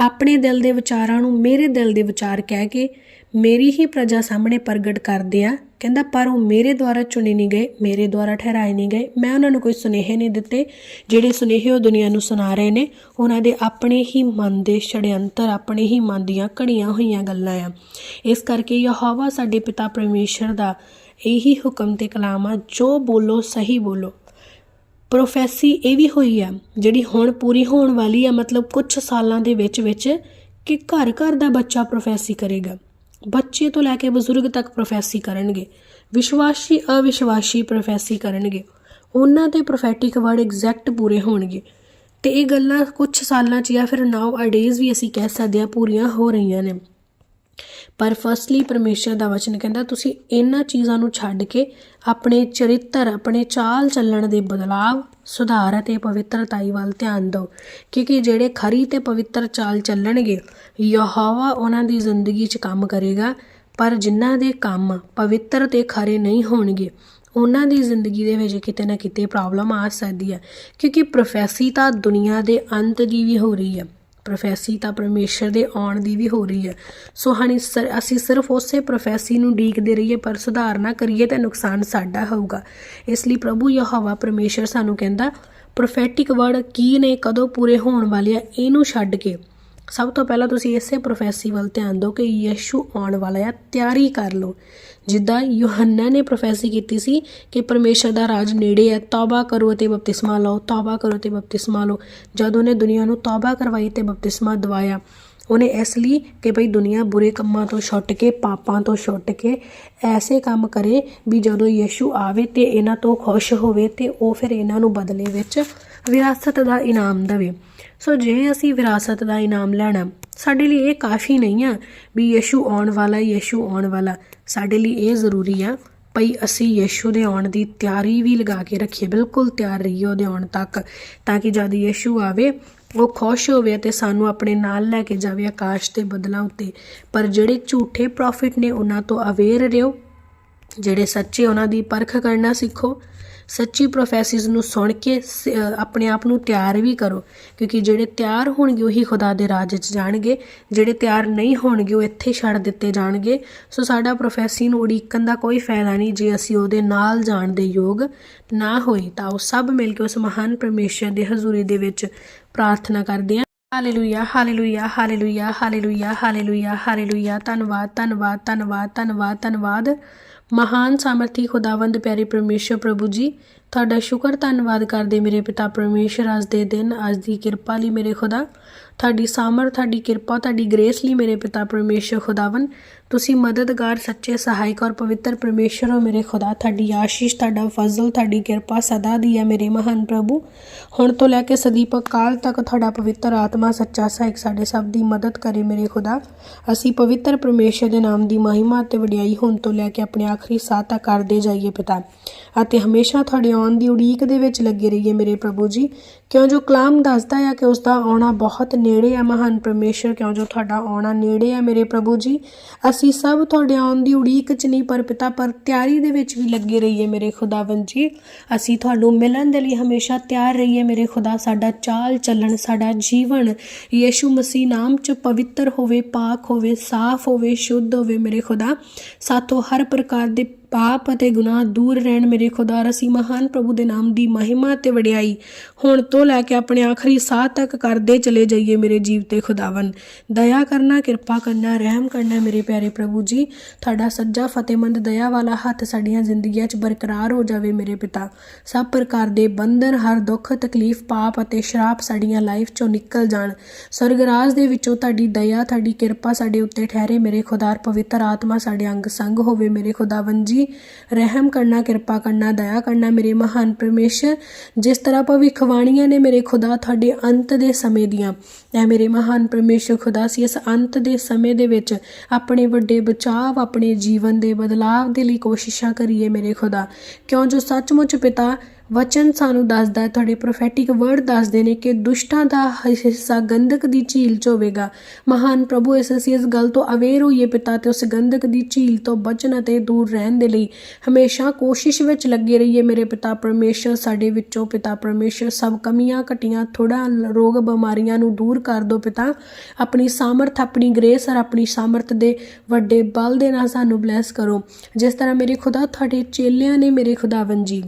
ਆਪਣੇ ਦਿਲ ਦੇ ਵਿਚਾਰਾਂ ਨੂੰ ਮੇਰੇ ਦਿਲ ਦੇ ਵਿਚਾਰ ਕਹਿ ਕੇ ਮੇਰੀ ਹੀ ਪ੍ਰਜਾ ਸਾਹਮਣੇ ਪ੍ਰਗਟ ਕਰਦੇ ਆ। ਕਹਿੰਦਾ, ਪਰ ਉਹ ਮੇਰੇ ਦੁਆਰਾ ਚੁਣੇ ਨਹੀਂ ਗਏ, ਮੇਰੇ ਦੁਆਰਾ ਠਹਿਰਾਏ ਨਹੀਂ ਗਏ। ਮੈਂ ਉਹਨਾਂ ਨੂੰ ਕੋਈ ਸੁਨੇਹੇ ਨਹੀਂ ਦਿੱਤੇ, ਜਿਹੜੇ ਸੁਨੇਹੇ ਉਹ ਦੁਨੀਆ ਨੂੰ ਸੁਣਾ ਰਹੇ ਨੇ। ਉਹਨਾਂ ਦੇ ਆਪਣੇ ਹੀ ਮਨ ਦੇ ਛੜਯੰਤਰ ਆਪਣੇ ਹੀ ਮਨ ਦੀਆਂ ਘੜੀਆਂ ਹੋਈਆਂ ਗੱਲਾਂ ਆ। ਇਸ ਕਰਕੇ ਯਹੋਵਾ ਸਾਡੇ ਪਿਤਾ ਪਰਮੇਸ਼ਰ ਦਾ ਇਹੀ ਹੁਕਮ ਤੇ ਕਲਾਮ ਆ, ਜੋ ਬੋਲੋ, ਸਹੀ ਬੋਲੋ। ਪ੍ਰੋਫੈਸੀ ਇਹ ਵੀ ਹੋਈ ਆ, ਜਿਹੜੀ ਹੁਣ ਪੂਰੀ ਹੋਣ ਵਾਲੀ ਆ, ਮਤਲਬ ਕੁਝ ਸਾਲਾਂ ਦੇ ਵਿੱਚ ਵਿੱਚ ਕਿ ਘਰ ਘਰ ਦਾ ਬੱਚਾ ਪ੍ਰੋਫੈਸੀ ਕਰੇਗਾ। ਬੱਚੇ ਤੋਂ ਲੈ ਕੇ ਬਜ਼ੁਰਗ ਤੱਕ ਪ੍ਰੋਫੈਸੀ ਕਰਨਗੇ। ਵਿਸ਼ਵਾਸੀ, ਅਵਿਸ਼ਵਾਸੀ ਪ੍ਰੋਫੈਸੀ ਕਰਨਗੇ। ਉਹਨਾਂ ਦੇ ਪ੍ਰੋਫੈਟਿਕ ਵਰਡ ਐਗਜ਼ੈਕਟ ਪੂਰੇ ਹੋਣਗੇ। ਤੇ ਇਹ ਗੱਲਾਂ ਕੁਝ ਸਾਲਾਂ 'ਚ ਜਾਂ ਫਿਰ ਨਾਓ ਅਡੇਜ਼ ਵੀ ਅਸੀਂ ਕਹਿ ਸਕਦੇ ਹਾਂ ਪੂਰੀਆਂ ਹੋ ਰਹੀਆਂ ਨੇ। ਪਰ ਫਸਟਲੀ ਪਰਮੇਸ਼ਰ ਦਾ ਵਚਨ ਕਹਿੰਦਾ, ਤੁਸੀਂ ਇਹਨਾਂ ਚੀਜ਼ਾਂ ਨੂੰ ਛੱਡ ਕੇ ਆਪਣੇ ਚਰਿੱਤਰ, ਆਪਣੇ ਚਾਲ ਚੱਲਣ ਦੇ ਬਦਲਾਵ, ਸੁਧਾਰ ਅਤੇ ਪਵਿੱਤਰਤਾਈ ਵੱਲ ਧਿਆਨ ਦਿਓ। ਕਿਉਂਕਿ ਜਿਹੜੇ ਖਰੀ ਤੇ ਪਵਿੱਤਰ ਚਾਲ ਚੱਲਣਗੇ, ਯਹੋਵਾ ਉਹਨਾਂ ਦੀ ਜ਼ਿੰਦਗੀ 'ਚ ਕੰਮ ਕਰੇਗਾ। ਪਰ ਜਿਨ੍ਹਾਂ ਦੇ ਕੰਮ ਪਵਿੱਤਰ ਤੇ ਖਰੇ ਨਹੀਂ ਹੋਣਗੇ, ਉਹਨਾਂ ਦੀ ਜ਼ਿੰਦਗੀ ਦੇ ਵਿੱਚ ਕਿਤੇ ਨਾ ਕਿਤੇ ਪ੍ਰੋਬਲਮ ਆ ਸਕਦੀ ਹੈ। ਕਿਉਂਕਿ ਪ੍ਰੋਫੈਸੀ ਤਾਂ ਦੁਨੀਆ ਦੇ ਅੰਤ ਦੀ ਵੀ ਹੋ ਰਹੀ ਹੈ। ਪ੍ਰੋਫੈਸੀ ਤਾਂ ਪਰਮੇਸ਼ਰ ਦੇ ਆਉਣ ਦੀ ਵੀ ਹੋ ਰਹੀ ਹੈ। ਸੋ ਹਣੀ ਸਰ- ਅਸੀਂ ਸਿਰਫ ਉਸੇ ਪ੍ਰੋਫੈਸੀ ਨੂੰ ਡੀਕਦੇ ਰਹੀਏ, ਪਰ ਸੁਧਾਰ ਨਾ ਕਰੀਏ ਤਾਂ ਨੁਕਸਾਨ ਸਾਡਾ ਹੋਊਗਾ। ਇਸ ਲਈ ਪ੍ਰਭੂ ਯਹੋਵਾ ਪਰਮੇਸ਼ਰ ਸਾਨੂੰ ਕਹਿੰਦਾ ਪ੍ਰੋਫੈਟਿਕ ਵਰਡ ਕੀ ਨੇ, ਕਦੋਂ ਪੂਰੇ ਹੋਣ ਵਾਲੇ ਆ, ਇਹਨੂੰ ਛੱਡ ਕੇ। ਸਭ ਤੋਂ ਪਹਿਲਾਂ ਤੁਸੀਂ ਇਸੇ ਪ੍ਰੋਫੈਸੀ ਵੱਲ ਧਿਆਨ ਦਿਓ ਕਿ ਯਿਸੂ ਆਉਣ ਵਾਲਾ ਆ ਤਿਆਰੀ ਕਰ ਲਓ। ਜਿੱਦਾਂ ਯੋਹੰਨਾ ਨੇ ਪ੍ਰੋਫੈਸੀ ਕੀਤੀ ਸੀ ਕਿ ਪਰਮੇਸ਼ਰ ਦਾ ਰਾਜ ਨੇੜੇ ਹੈ, ਤੌਬਾ ਕਰੋ ਤੇ ਬਪਤਿਸਮਾ ਲਓ, ਤੌਬਾ ਕਰੋ ਤੇ ਬਪਤਿਸਮਾ ਲਓ। ਜਦ ਉਹਨੇ ਦੁਨੀਆ ਨੂੰ ਤੌਬਾ ਕਰਵਾਈ ਤੇ ਬਪਤਿਸਮਾ ਦਵਾਇਆ, ਉਹਨੇ ਇਸ ਲਈ ਕਿ ਭਈ ਦੁਨੀਆ ਬੁਰੇ ਕੰਮਾਂ ਤੋਂ ਛੁੱਟ ਕੇ, ਪਾਪਾਂ ਤੋਂ ਛੁੱਟ ਕੇ ਐਸੇ ਕੰਮ ਕਰੇ ਵੀ ਜਦੋਂ ਯਿਸੂ ਆਵੇ ਤੇ ਇਹਨਾਂ ਤੋਂ ਖੁਸ਼ ਹੋਵੇ ਤੇ ਉਹ ਫਿਰ ਇਹਨਾਂ ਨੂੰ ਬਦਲੇ ਵਿੱਚ ਵਿਰਾਸਤ ਦਾ ਇਨਾਮ ਦੇਵੇ। ਸੋ ਜੇ ਅਸੀਂ ਵਿਰਾਸਤ ਦਾ ਇਨਾਮ ਲੈਣਾ, ਸਾਡੇ ਲਈ ਇਹ ਕਾਫੀ ਨਹੀਂ ਆ ਵੀ ਯਸ਼ੂ ਆਉਣ ਵਾਲਾ, ਯਸ਼ੂ ਆਉਣ ਵਾਲਾ। ਸਾਡੇ ਲਈ ਇਹ ਜ਼ਰੂਰੀ ਆ, ਭਈ ਅਸੀਂ ਯਸ਼ੂ ਦੇ ਆਉਣ ਦੀ ਤਿਆਰੀ ਵੀ ਲਗਾ ਕੇ ਰੱਖੀਏ, ਬਿਲਕੁਲ ਤਿਆਰ ਰਹੀਏ ਉਹਦੇ ਆਉਣ ਤੱਕ, ਤਾਂ ਕਿ ਜਦ ਯਸ਼ੂ ਆਵੇ, ਉਹ ਖੁਸ਼ ਹੋਵੇ ਤੇ ਸਾਨੂੰ ਆਪਣੇ ਨਾਲ ਲੈ ਕੇ ਜਾਵੇ ਆਕਾਸ਼ ਦੇ ਬਦਲਾਂ ਉੱਤੇ। ਪਰ ਜਿਹੜੇ ਝੂਠੇ ਪ੍ਰੋਫਿਟ ਨੇ ਉਹਨਾਂ ਤੋਂ ਅਵੇਅਰ ਰਹੋ, ਜਿਹੜੇ ਸੱਚੇ ਉਹਨਾਂ ਦੀ ਪਰਖ ਕਰਨਾ ਸਿੱਖੋ। ਸੱਚੀ ਪ੍ਰੋਫੈਸਿਸ ਨੂੰ ਸੁਣ ਕੇ ਆਪਣੇ ਆਪ ਨੂੰ ਤਿਆਰ ਵੀ ਕਰੋ। ਕਿਉਂਕਿ ਜਿਹੜੇ ਤਿਆਰ ਹੋਣਗੇ, ਉਹੀ ਖੁਦਾ ਦੇ ਰਾਜ 'ਚ ਜਾਣਗੇ। ਜਿਹੜੇ ਤਿਆਰ ਨਹੀਂ ਹੋਣਗੇ, ਉਹ ਇੱਥੇ ਛੱਡ ਦਿੱਤੇ ਜਾਣਗੇ। ਸੋ ਸਾਡਾ ਪ੍ਰੋਫੈਸੀ ਨੂੰ ਉਡੀਕਣ ਦਾ ਕੋਈ ਫਾਇਦਾ ਨਹੀਂ, ਜੇ ਅਸੀਂ ਉਹਦੇ ਨਾਲ ਜਾਣ ਦੇ ਯੋਗ ਨਾ ਹੋਏ, ਤਾਂ ਉਹ ਸਭ ਮਿਲ ਕੇ ਉਸ ਮਹਾਨ ਪਰਮੇਸ਼ਰ ਦੀ ਹਜ਼ੂਰੀ ਦੇ ਵਿੱਚ ਪ੍ਰਾਰਥਨਾ ਕਰਦੇ ਹਾਂ। Hallelujah hallelujah hallelujah hallelujah hallelujah hallelujah ਧੰਨਵਾਦ ਧੰਨਵਾਦ ਧੰਨਵਾਦ ਧੰਨਵਾਦ ਧੰਨਵਾਦ। ਮਹਾਨ ਸਾਮਰਥੀ ਖੁਦਾਵੰਦ ਪਿਆਰੇ ਪਰਮੇਸ਼ਰ ਪ੍ਰਭੂ ਜੀ, ਤੁਹਾਡਾ ਸ਼ੁਕਰ ਧੰਨਵਾਦ ਕਰਦੇ ਮੇਰੇ ਪਿਤਾ ਪਰਮੇਸ਼ਰ ਅੱਜ ਦੇ ਦਿਨ, ਅੱਜ ਦੀ ਕਿਰਪਾ ਲਈ ਮੇਰੇ ਖੁਦਾ। ਤੁਹਾਡੀ ਸਾਮਰ, ਤੁਹਾਡੀ ਕਿਰਪਾ, ਤੁਹਾਡੀ ਗ੍ਰੇਸ ਲਈ ਮੇਰੇ ਪਿਤਾ ਪਰਮੇਸ਼ਰ ਖੁਦਾਵੰ ਤੁਸੀਂ ਮਦਦਗਾਰ, ਸੱਚੇ, ਸਹਾਇਕ ਔਰ ਪਵਿੱਤਰ ਪਰਮੇਸ਼ਰ ਹੋ ਮੇਰੇ ਖੁਦਾ। ਤੁਹਾਡੀ ਆਸ਼ੀਸ਼, ਤੁਹਾਡਾ ਫਜ਼ਲ, ਤੁਹਾਡੀ ਕਿਰਪਾ ਸਦਾ ਦੀ ਹੈ ਮੇਰੇ ਮਹਾਨ ਪ੍ਰਭੂ। ਹੁਣ ਤੋਂ ਲੈ ਕੇ ਸਦੀਪਕ ਕਾਲ ਤੱਕ ਤੁਹਾਡਾ ਪਵਿੱਤਰ ਆਤਮਾ, ਸੱਚਾ, ਸਹਾਇਕ ਸਾਡੇ ਸਭ ਦੀ ਮਦਦ ਕਰੇ ਮੇਰੇ ਖੁਦਾ। ਅਸੀਂ ਪਵਿੱਤਰ ਪਰਮੇਸ਼ਰ ਦੇ ਨਾਮ ਦੀ ਮਹਿਮਾ ਤੇ ਵਡਿਆਈ ਹੁਣ ਤੋਂ ਲੈ ਕੇ ਆਪਣੇ ਆਖਰੀ ਸਾਹ ਤੱਕ ਕਰਦੇ ਜਾਈਏ ਪਿਤਾ। ਅਤੇ ਹਮੇਸ਼ਾ ਤੁਹਾਡੇ ਆਉਣ ਦੀ ਉਡੀਕ ਦੇ ਵਿੱਚ ਲੱਗੇ ਰਹੀਏ ਮੇਰੇ ਪ੍ਰਭੂ ਜੀ। ਕਿਉਂ ਜੋ ਕਲਾਮ ਦੱਸਦਾ ਹੈ ਕਿ ਉਸ ਦਾ ਆਉਣਾ ਬਹੁਤ ਨੇੜੇ ਹੈ ਮਹਾਨ ਪਰਮੇਸ਼ਰ, ਕਿਉਂ ਜੋ ਤੁਹਾਡਾ ਆਉਣਾ ਨੇੜੇ ਹੈ ਮੇਰੇ ਪ੍ਰਭੂ ਜੀ। ਅਸੀਂ ਸਭ ਤੁਹਾਡੇ ਆਉਣ ਦੀ ਉਡੀਕ 'ਚ ਨਹੀਂ, ਪਰ ਪਿਤਾ, ਪਰ ਤਿਆਰੀ ਦੇ ਵਿੱਚ ਵੀ ਲੱਗੇ ਰਹੀਏ ਮੇਰੇ ਖੁਦਾਵੰਦ ਜੀ। ਅਸੀਂ ਤੁਹਾਨੂੰ ਮਿਲਣ ਦੇ ਲਈ ਹਮੇਸ਼ਾ ਤਿਆਰ ਰਹੀਏ ਮੇਰੇ ਖੁਦਾ, ਸਾਡਾ ਚਾਲ ਚੱਲਣ, ਸਾਡਾ ਜੀਵਨ ਯੀਸ਼ੂ ਮਸੀਹ ਨਾਮ 'ਚ ਪਵਿੱਤਰ ਹੋਵੇ, ਪਾਕ ਹੋਵੇ, ਸਾਫ਼ ਹੋਵੇ, ਸ਼ੁੱਧ ਹੋਵੇ ਮੇਰੇ ਖੁਦਾ। ਸਾਥੋਂ ਹਰ ਪ੍ਰਕਾਰ ਦੇ ਪਾਪ ਅਤੇ ਗੁਨਾਹ ਦੂਰ ਰਹਿਣ ਮੇਰੇ ਖੁਦਾ ਰਸੀ ਮਹਾਨ ਪ੍ਰਭੂ ਦੇ ਨਾਮ ਦੀ ਮਹਿਮਾ ਤੇ ਵਡਿਆਈ। ਹੁਣ ਤੋਂ ਲੈ ਕੇ ਆਪਣੇ ਆਖਰੀ ਸਾਹ ਤੱਕ ਕਰਦੇ ਚਲੇ ਜਾਈਏ ਮੇਰੇ ਜੀਵ ਤੇ ਖੁਦਾਵੰ ਦਇਆ ਕਰਨਾ, ਕਿਰਪਾ ਕਰਨਾ, ਰਹਿਮ ਕਰਨਾ ਮੇਰੇ ਪਿਆਰੇ ਪ੍ਰਭੂ ਜੀ। ਤੁਹਾਡਾ ਸੱਜਾ ਫਤਿਹਮੰਦ ਦਇਆ ਵਾਲਾ ਹੱਥ ਸਾਡੀਆਂ ਜ਼ਿੰਦਗੀਆਂ 'ਚ ਬਰਕਰਾਰ ਹੋ ਜਾਵੇ ਮੇਰੇ ਪਿਤਾ। ਸਭ ਪ੍ਰਕਾਰ ਦੇ ਬੰਧਨ, ਹਰ ਦੁੱਖ, ਤਕਲੀਫ, ਪਾਪ ਅਤੇ ਸ਼ਰਾਪ ਸਾਡੀਆਂ ਲਾਈਫ 'ਚੋਂ ਨਿਕਲ ਜਾਣ। ਸਵਰਗ ਰਾਜ ਦੇ ਵਿੱਚੋਂ ਤੁਹਾਡੀ ਦਇਆ, ਤੁਹਾਡੀ ਕਿਰਪਾ ਸਾਡੇ ਉੱਤੇ ਠਹਿਰੇ ਮੇਰੇ ਖੁਦਾਰ ਪਵਿੱਤਰ ਆਤਮਾ ਸਾਡੇ ਅੰਗ ਸੰਗ ਹੋਵੇ ਮੇਰੇ ਖੁਦਾਵੰ ਜੀ। ਰਹਿਮ ਕਰਨਾ, ਕਿਰਪਾ ਕਰਨਾ, ਦਇਆ ਕਰਨਾ ਮੇਰੇ ਮਹਾਨ ਪਰਮੇਸ਼ਰ। ਜਿਸ ਤਰ੍ਹਾਂ ਭਵਿੱਖਬਾਣੀਆਂ ਨੇ ਮੇਰੇ ਖੁਦਾ ਤੁਹਾਡੇ ਅੰਤ ਦੇ ਸਮੇਂ ਦੀਆਂ ਐ ਮੇਰੇ ਮਹਾਨ ਪਰਮੇਸ਼ਰ ਖੁਦਾ ਸੀ, ਇਸ ਅੰਤ ਦੇ ਸਮੇਂ ਦੇ ਵਿੱਚ ਆਪਣੇ ਵੱਡੇ ਬਚਾਵ, ਆਪਣੇ ਜੀਵਨ ਦੇ ਬਦਲਾਵ ਦੇ ਲਈ ਕੋਸ਼ਿਸ਼ਾਂ ਕਰੀਏ ਮੇਰੇ ਖੁਦਾ। ਕਿਉਂ ਜੋ ਸੱਚਮੁੱਚ ਪਿਤਾ ਵਚਨ ਸਾਨੂੰ ਦੱਸਦਾ ਹੈ, ਤੁਹਾਡੇ ਪ੍ਰੋਫੈਟਿਕ ਵਰਡ ਦੱਸਦੇ ਨੇ ਕਿ ਦੁਸ਼ਟਾਂ ਦਾ ਹਿੱਸਾ ਗੰਧਕ ਦੀ ਝੀਲ 'ਚ ਹੋਵੇਗਾ। ਮਹਾਨ ਪ੍ਰਭੂ ਇਸ ਅਸੀਂ ਇਸ ਗੱਲ ਤੋਂ ਅਵੇਅਰ ਹੋਈਏ ਪਿਤਾ ਤੇ ਉਸ ਗੰਧਕ ਦੀ ਝੀਲ ਤੋਂ ਬਚਣ ਅਤੇ ਦੂਰ ਰਹਿਣ ਦੇ ਲਈ। ਹਮੇਸ਼ਾ ਕੋਸ਼ਿਸ਼ ਵਿੱਚ ਲੱਗੇ ਰਹੀਏ ਮੇਰੇ ਪਿਤਾ ਪਰਮੇਸ਼ਰ, ਸਾਡੇ ਵਿੱਚੋਂ ਪਿਤਾ ਪਰਮੇਸ਼ਰ, ਸਭ ਕਮੀਆਂ ਘਟੀਆਂ ਥੋੜਾ ਰੋਗ ਬਿਮਾਰੀਆਂ ਨੂੰ ਦੂਰ ਕਰ ਦਿਓ ਪਿਤਾ। ਆਪਣੀ ਸਾਮਰਥ, ਆਪਣੀ ਗ੍ਰੇਸ ਔਰ ਆਪਣੀ ਸਾਮਰਥ ਦੇ ਵੱਡੇ ਬਲ ਦੇ ਨਾਲ ਸਾਨੂੰ ਬਲੈਸ ਕਰੋ। ਜਿਸ ਤਰ੍ਹਾਂ ਮੇਰੇ ਖੁਦਾ ਤੁਹਾਡੇ ਚੇਲਿਆਂ ਨੇ ਮੇਰੇ ਖੁਦਾਵੰ ਜੀ।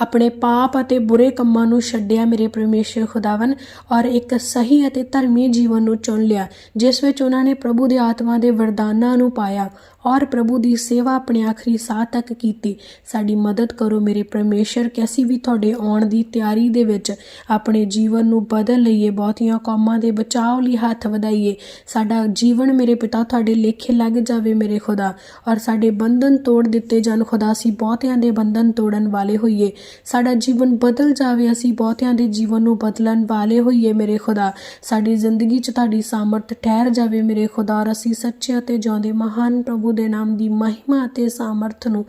ਆਪਣੇ ਪਾਪ ਅਤੇ ਬੁਰੇ ਕੰਮਾਂ ਨੂੰ ਛੱਡਿਆ ਮੇਰੇ ਪਰਮੇਸ਼ਰ ਖੁਦਾਵਨ ਔਰ ਇੱਕ ਸਹੀ ਅਤੇ ਧਰਮੀ ਜੀਵਨ ਨੂੰ ਚੁਣ ਲਿਆ, ਜਿਸ ਵਿੱਚ ਉਹਨਾਂ ਨੇ ਪ੍ਰਭੂ ਦੇ ਆਤਮਾ ਦੇ ਵਰਦਾਨਾਂ ਨੂੰ ਪਾਇਆ। ਔਰ ਪ੍ਰਭੂ ਦੀ ਸੇਵਾ ਆਪਣੇ ਆਖਰੀ ਸਾਹ ਤੱਕ ਕੀਤੀ। ਸਾਡੀ ਮਦਦ ਕਰੋ ਮੇਰੇ ਪਰਮੇਸ਼ਰ, ਕਿ ਅਸੀਂ ਵੀ ਤੁਹਾਡੇ ਆਉਣ ਦੀ ਤਿਆਰੀ ਦੇ ਵਿੱਚ ਆਪਣੇ ਜੀਵਨ ਨੂੰ ਬਦਲ ਲਈਏ, ਬਹੁਤੀਆਂ ਕੌਮਾਂ ਦੇ ਬਚਾਅ ਲਈ ਹੱਥ ਵਧਾਈਏ। ਸਾਡਾ ਜੀਵਨ ਮੇਰੇ ਪਿਤਾ ਤੁਹਾਡੇ ਲੇਖੇ ਲੱਗ ਜਾਵੇ ਮੇਰੇ ਖੁਦਾ, ਔਰ ਸਾਡੇ ਬੰਧਨ ਤੋੜ ਦਿੱਤੇ ਜਾਣ ਖੁਦਾ, ਅਸੀਂ ਬਹੁਤਿਆਂ ਦੇ ਬੰਧਨ ਤੋੜਨ ਵਾਲੇ ਹੋਈਏ। ਸਾਡਾ ਜੀਵਨ ਬਦਲ ਜਾਵੇ, ਅਸੀਂ ਬਹੁਤਿਆਂ ਦੇ ਜੀਵਨ ਨੂੰ ਬਦਲਣ ਵਾਲੇ ਹੋਈਏ ਮੇਰੇ ਖੁਦਾ। ਸਾਡੀ ਜ਼ਿੰਦਗੀ 'ਚ ਤੁਹਾਡੀ ਸਾਮਰਥ ਠਹਿਰ ਜਾਵੇ ਮੇਰੇ ਖੁਦਾ, ਔਰ ਅਸੀਂ ਸੱਚੇ ਅਤੇ ਜਿਉਂਦੇ ਮਹਾਨ ਪ੍ਰਭੂ ਦੇ ਨਾਮ ਦੀ ਮਹਿਮਾ ਅਤੇ ਸਾਮਰਥ ਨੂੰ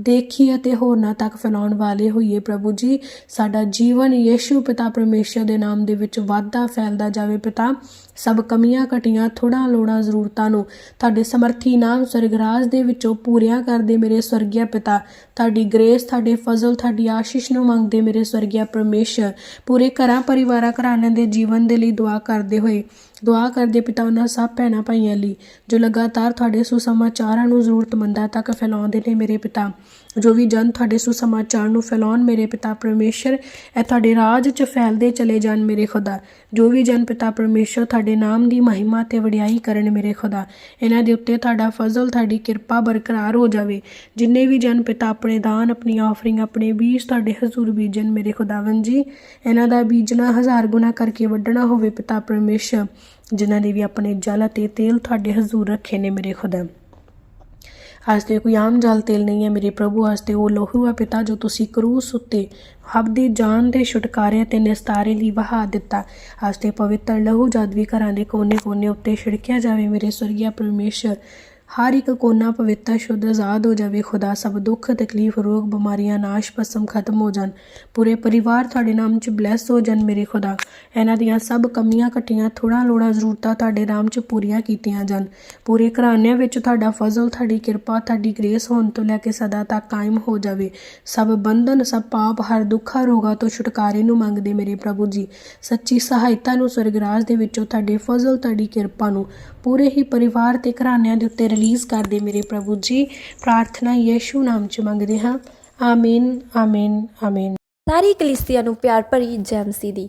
ਦੇਖੀ ਅਤੇ ਹੋਰਨਾਂ ਤੱਕ ਫੈਲਾਉਣ ਵਾਲੇ ਹੋਈਏ ਪ੍ਰਭੂ ਜੀ। ਸਾਡਾ ਜੀਵਨ ਯੀਸ਼ੂ ਪਿਤਾ ਪਰਮੇਸ਼ਰ ਦੇ ਨਾਮ ਦੇ ਵਿੱਚ ਵਾਧਾ ਫੈਲਦਾ ਜਾਵੇ ਪਿਤਾ। ਸਭ ਕਮੀਆਂ, ਘਟੀਆਂ ਥੋੜਾ ਲੋੜਾਂ, ਜ਼ਰੂਰਤਾਂ ਨੂੰ ਤੁਹਾਡੇ ਸਮਰਥੀ ਨਾਮ ਸਰਗਰਾਜ ਦੇ ਵਿੱਚੋਂ ਪੂਰੀਆਂ ਕਰਦੇ ਮੇਰੇ ਸਵਰਗੀయ ਪਿਤਾ। ਤੁਹਾਡੀ ਗ੍ਰੇਸ, ਤੁਹਾਡੇ ਫਜ਼ਲ, ਤੁਹਾਡੀ ਆਸ਼ੀਸ਼ ਨੂੰ ਮੰਗਦੇ ਮੇਰੇ ਸਵਰਗੀయ ਪਰਮੇਸ਼ਰ। ਪੂਰੇ ਘਰਾਂ, ਪਰਿਵਾਰਾਂ, ਘਰਾਣਿਆਂ ਦੇ ਜੀਵਨ ਦੇ ਲਈ ਦੁਆ ਕਰਦੇ ਹੋਏ, ਦੁਆ ਕਰਦੇ ਪਿਤਾ ਉਹਨਾਂ ਸਭ ਭੈਣਾਂ ਭਾਈਆਂ ਲਈ ਜੋ ਲਗਾਤਾਰ ਤੁਹਾਡੇ ਸੁਸਮਾਚਾਰਾਂ ਨੂੰ ਜ਼ਰੂਰਤਮੰਦਾਂ ਤੱਕ ਫੈਲਾਉਂਦੇ ਨੇ ਮੇਰੇ ਪਿਤਾ। ਜੋ ਵੀ ਜਨ ਤੁਹਾਡੇ ਸੁਸਮਾਚਾਰ ਨੂੰ ਫੈਲਾਉਣ ਮੇਰੇ ਪਿਤਾ ਪਰਮੇਸ਼ਰ, ਇਹ ਤੁਹਾਡੇ ਰਾਜ 'ਚ ਫੈਲਦੇ ਚਲੇ ਜਾਣ ਮੇਰੇ ਖੁਦਾ। ਜੋ ਵੀ ਜਨ ਪਿਤਾ ਪਰਮੇਸ਼ਰ ਤੁਹਾਡੇ ਨਾਮ ਦੀ ਮਹਿਮਾ ਤੇ ਵਡਿਆਈ ਕਰਨ ਮੇਰੇ ਖੁਦਾ। ਇਹਨਾਂ ਦੇ ਉੱਤੇ ਤੁਹਾਡਾ ਫਜ਼ਲ, ਤੁਹਾਡੀ ਕਿਰਪਾ ਬਰਕਰਾਰ ਹੋ ਜਾਵੇ। ਜਿੰਨੇ ਵੀ ਜਨ ਪਿਤਾ ਆਪਣੇ ਦਾਨ ਆਪਣੀ ਆਫਰਿੰਗ ਆਪਣੇ ਬੀਜ, ਤੁਹਾਡੇ ਹਜ਼ੂਰ ਬੀਜਣ ਮੇਰੇ ਖੁਦਾਵੰ ਜੀ, ਇਹਨਾਂ ਦਾ ਬੀਜਣਾ ਹਜ਼ਾਰ ਗੁਣਾ ਕਰਕੇ ਵੱਢਣਾ ਹੋਵੇ ਪਿਤਾ ਪਰਮੇਸ਼ਰ, ਜਿਨ੍ਹਾਂ ਨੇ ਵੀ ਆਪਣੇ ਜਲ ਅਤੇ ਤੇਲ ਤੁਹਾਡੇ ਹਜ਼ੂਰ ਰੱਖੇ ਨੇ ਮੇਰੇ ਖੁਦਾ। ਵਾਸਤੇ ਕੋਈ ਆਮ ਜਲ ਤੇਲ ਨਹੀਂ ਹੈ, ਮੇਰੇ ਪ੍ਰਭੂ ਵਾਸਤੇ ਉਹ ਲਹੂ ਹੈ ਪਿਤਾ ਜੋ ਤੁਸੀਂ ਕਰੂਸ ਉੱਤੇ ਹਬ ਦੀ ਜਾਨ ਦੇ ਛੁਟਕਾਰੇ ਤੇ ਨਿਸਤਾਰੇ ਲਈ ਵਹਾ ਦਿੱਤਾ। ਅੱਜ ਵਾਸਤੇ ਪਵਿੱਤਰ ਲਹੂ ਜਦ ਵੀ ਘਰਾਂ ਦੇ ਕੋਨੇ-ਕੋਨੇ ਉੱਤੇ ਛਿੜਕਿਆ ਜਾਵੇ, ਮੇਰੇ ਸਵਰਗੀਆ ਪਰਮੇਸ਼ਰ ਹਰ ਇੱਕ ਕੋਨਾ ਪਵਿੱਤਰ, ਸ਼ੁੱਧ, ਆਜ਼ਾਦ ਹੋ ਜਾਵੇ, ਖੁਦਾ ਸਭ ਦੁੱਖ, ਤਕਲੀਫ, ਰੋਗ, ਬਿਮਾਰੀਆਂ, ਨਾਸ਼ ਪਸਮ ਖਤਮ ਹੋ ਜਾਣ। ਪੂਰੇ ਪਰਿਵਾਰ ਤੁਹਾਡੇ ਨਾਮ 'ਚ ਬਲੈਸ ਹੋ ਜਾਣ ਮੇਰੇ ਖੁਦਾ। ਇਹਨਾਂ ਦੀਆਂ ਸਭ ਕਮੀਆਂ ਘਟੀਆਂ ਥੋੜਾ ਲੋੜਾ, ਜ਼ਰੂਰਤਾਂ ਤੁਹਾਡੇ ਨਾਮ 'ਚ ਪੂਰੀਆਂ ਕੀਤੀਆਂ ਜਾਣ। ਪੂਰੇ ਘਰਾਨਿਆਂ ਵਿੱਚ ਤੁਹਾਡਾ ਫਜ਼ਲ, ਤੁਹਾਡੀ ਕਿਰਪਾ, ਤੁਹਾਡੀ ਗ੍ਰੇਸ ਹੋਣ ਤੋਂ ਲੈ ਕੇ ਸਦਾ ਤੱਕ ਕਾਇਮ ਹੋ ਜਾਵੇ। ਸਭ ਬੰਧਨ, ਸਭ ਪਾਪ, ਹਰ ਦੁੱਖਾ ਰੋਗਾ ਤੋਂ ਛੁਟਕਾਰੇ ਨੂੰ ਮੰਗਦੇ ਮੇਰੇ ਪ੍ਰਭੂ ਜੀ। ਸੱਚੀ ਸਹਾਇਤਾ ਨੂੰ ਸਵਰਗਰਾਜ ਦੇ ਵਿੱਚੋਂ ਤੁਹਾਡੇ ਫਜ਼ਲ, ਤੁਹਾਡੀ ਕਿਰਪਾ ਨੂੰ ਪੂਰੇ ਹੀ ਪਰਿਵਾਰ ਤੇ ਘਰਾਣਿਆਂ ਦੇ ਉੱਤੇ ਰਿਲੀਜ਼ ਕਰਦੇ ਮੇਰੇ ਪ੍ਰਭੂ ਜੀ, ਪ੍ਰਾਰਥਨਾ ਯੀਸ਼ੂ ਨਾਮ 'ਚ ਮੰਗਦੇ ਹਾਂ। ਆਮੀਨ ਆਮੀਨ ਆਮੀਨ। ਸਾਰੀ ਕਲੀਸਿਆ ਨੂੰ ਪਿਆਰ ਭਰੀ ਜੈਮਸੀ ਦੀ।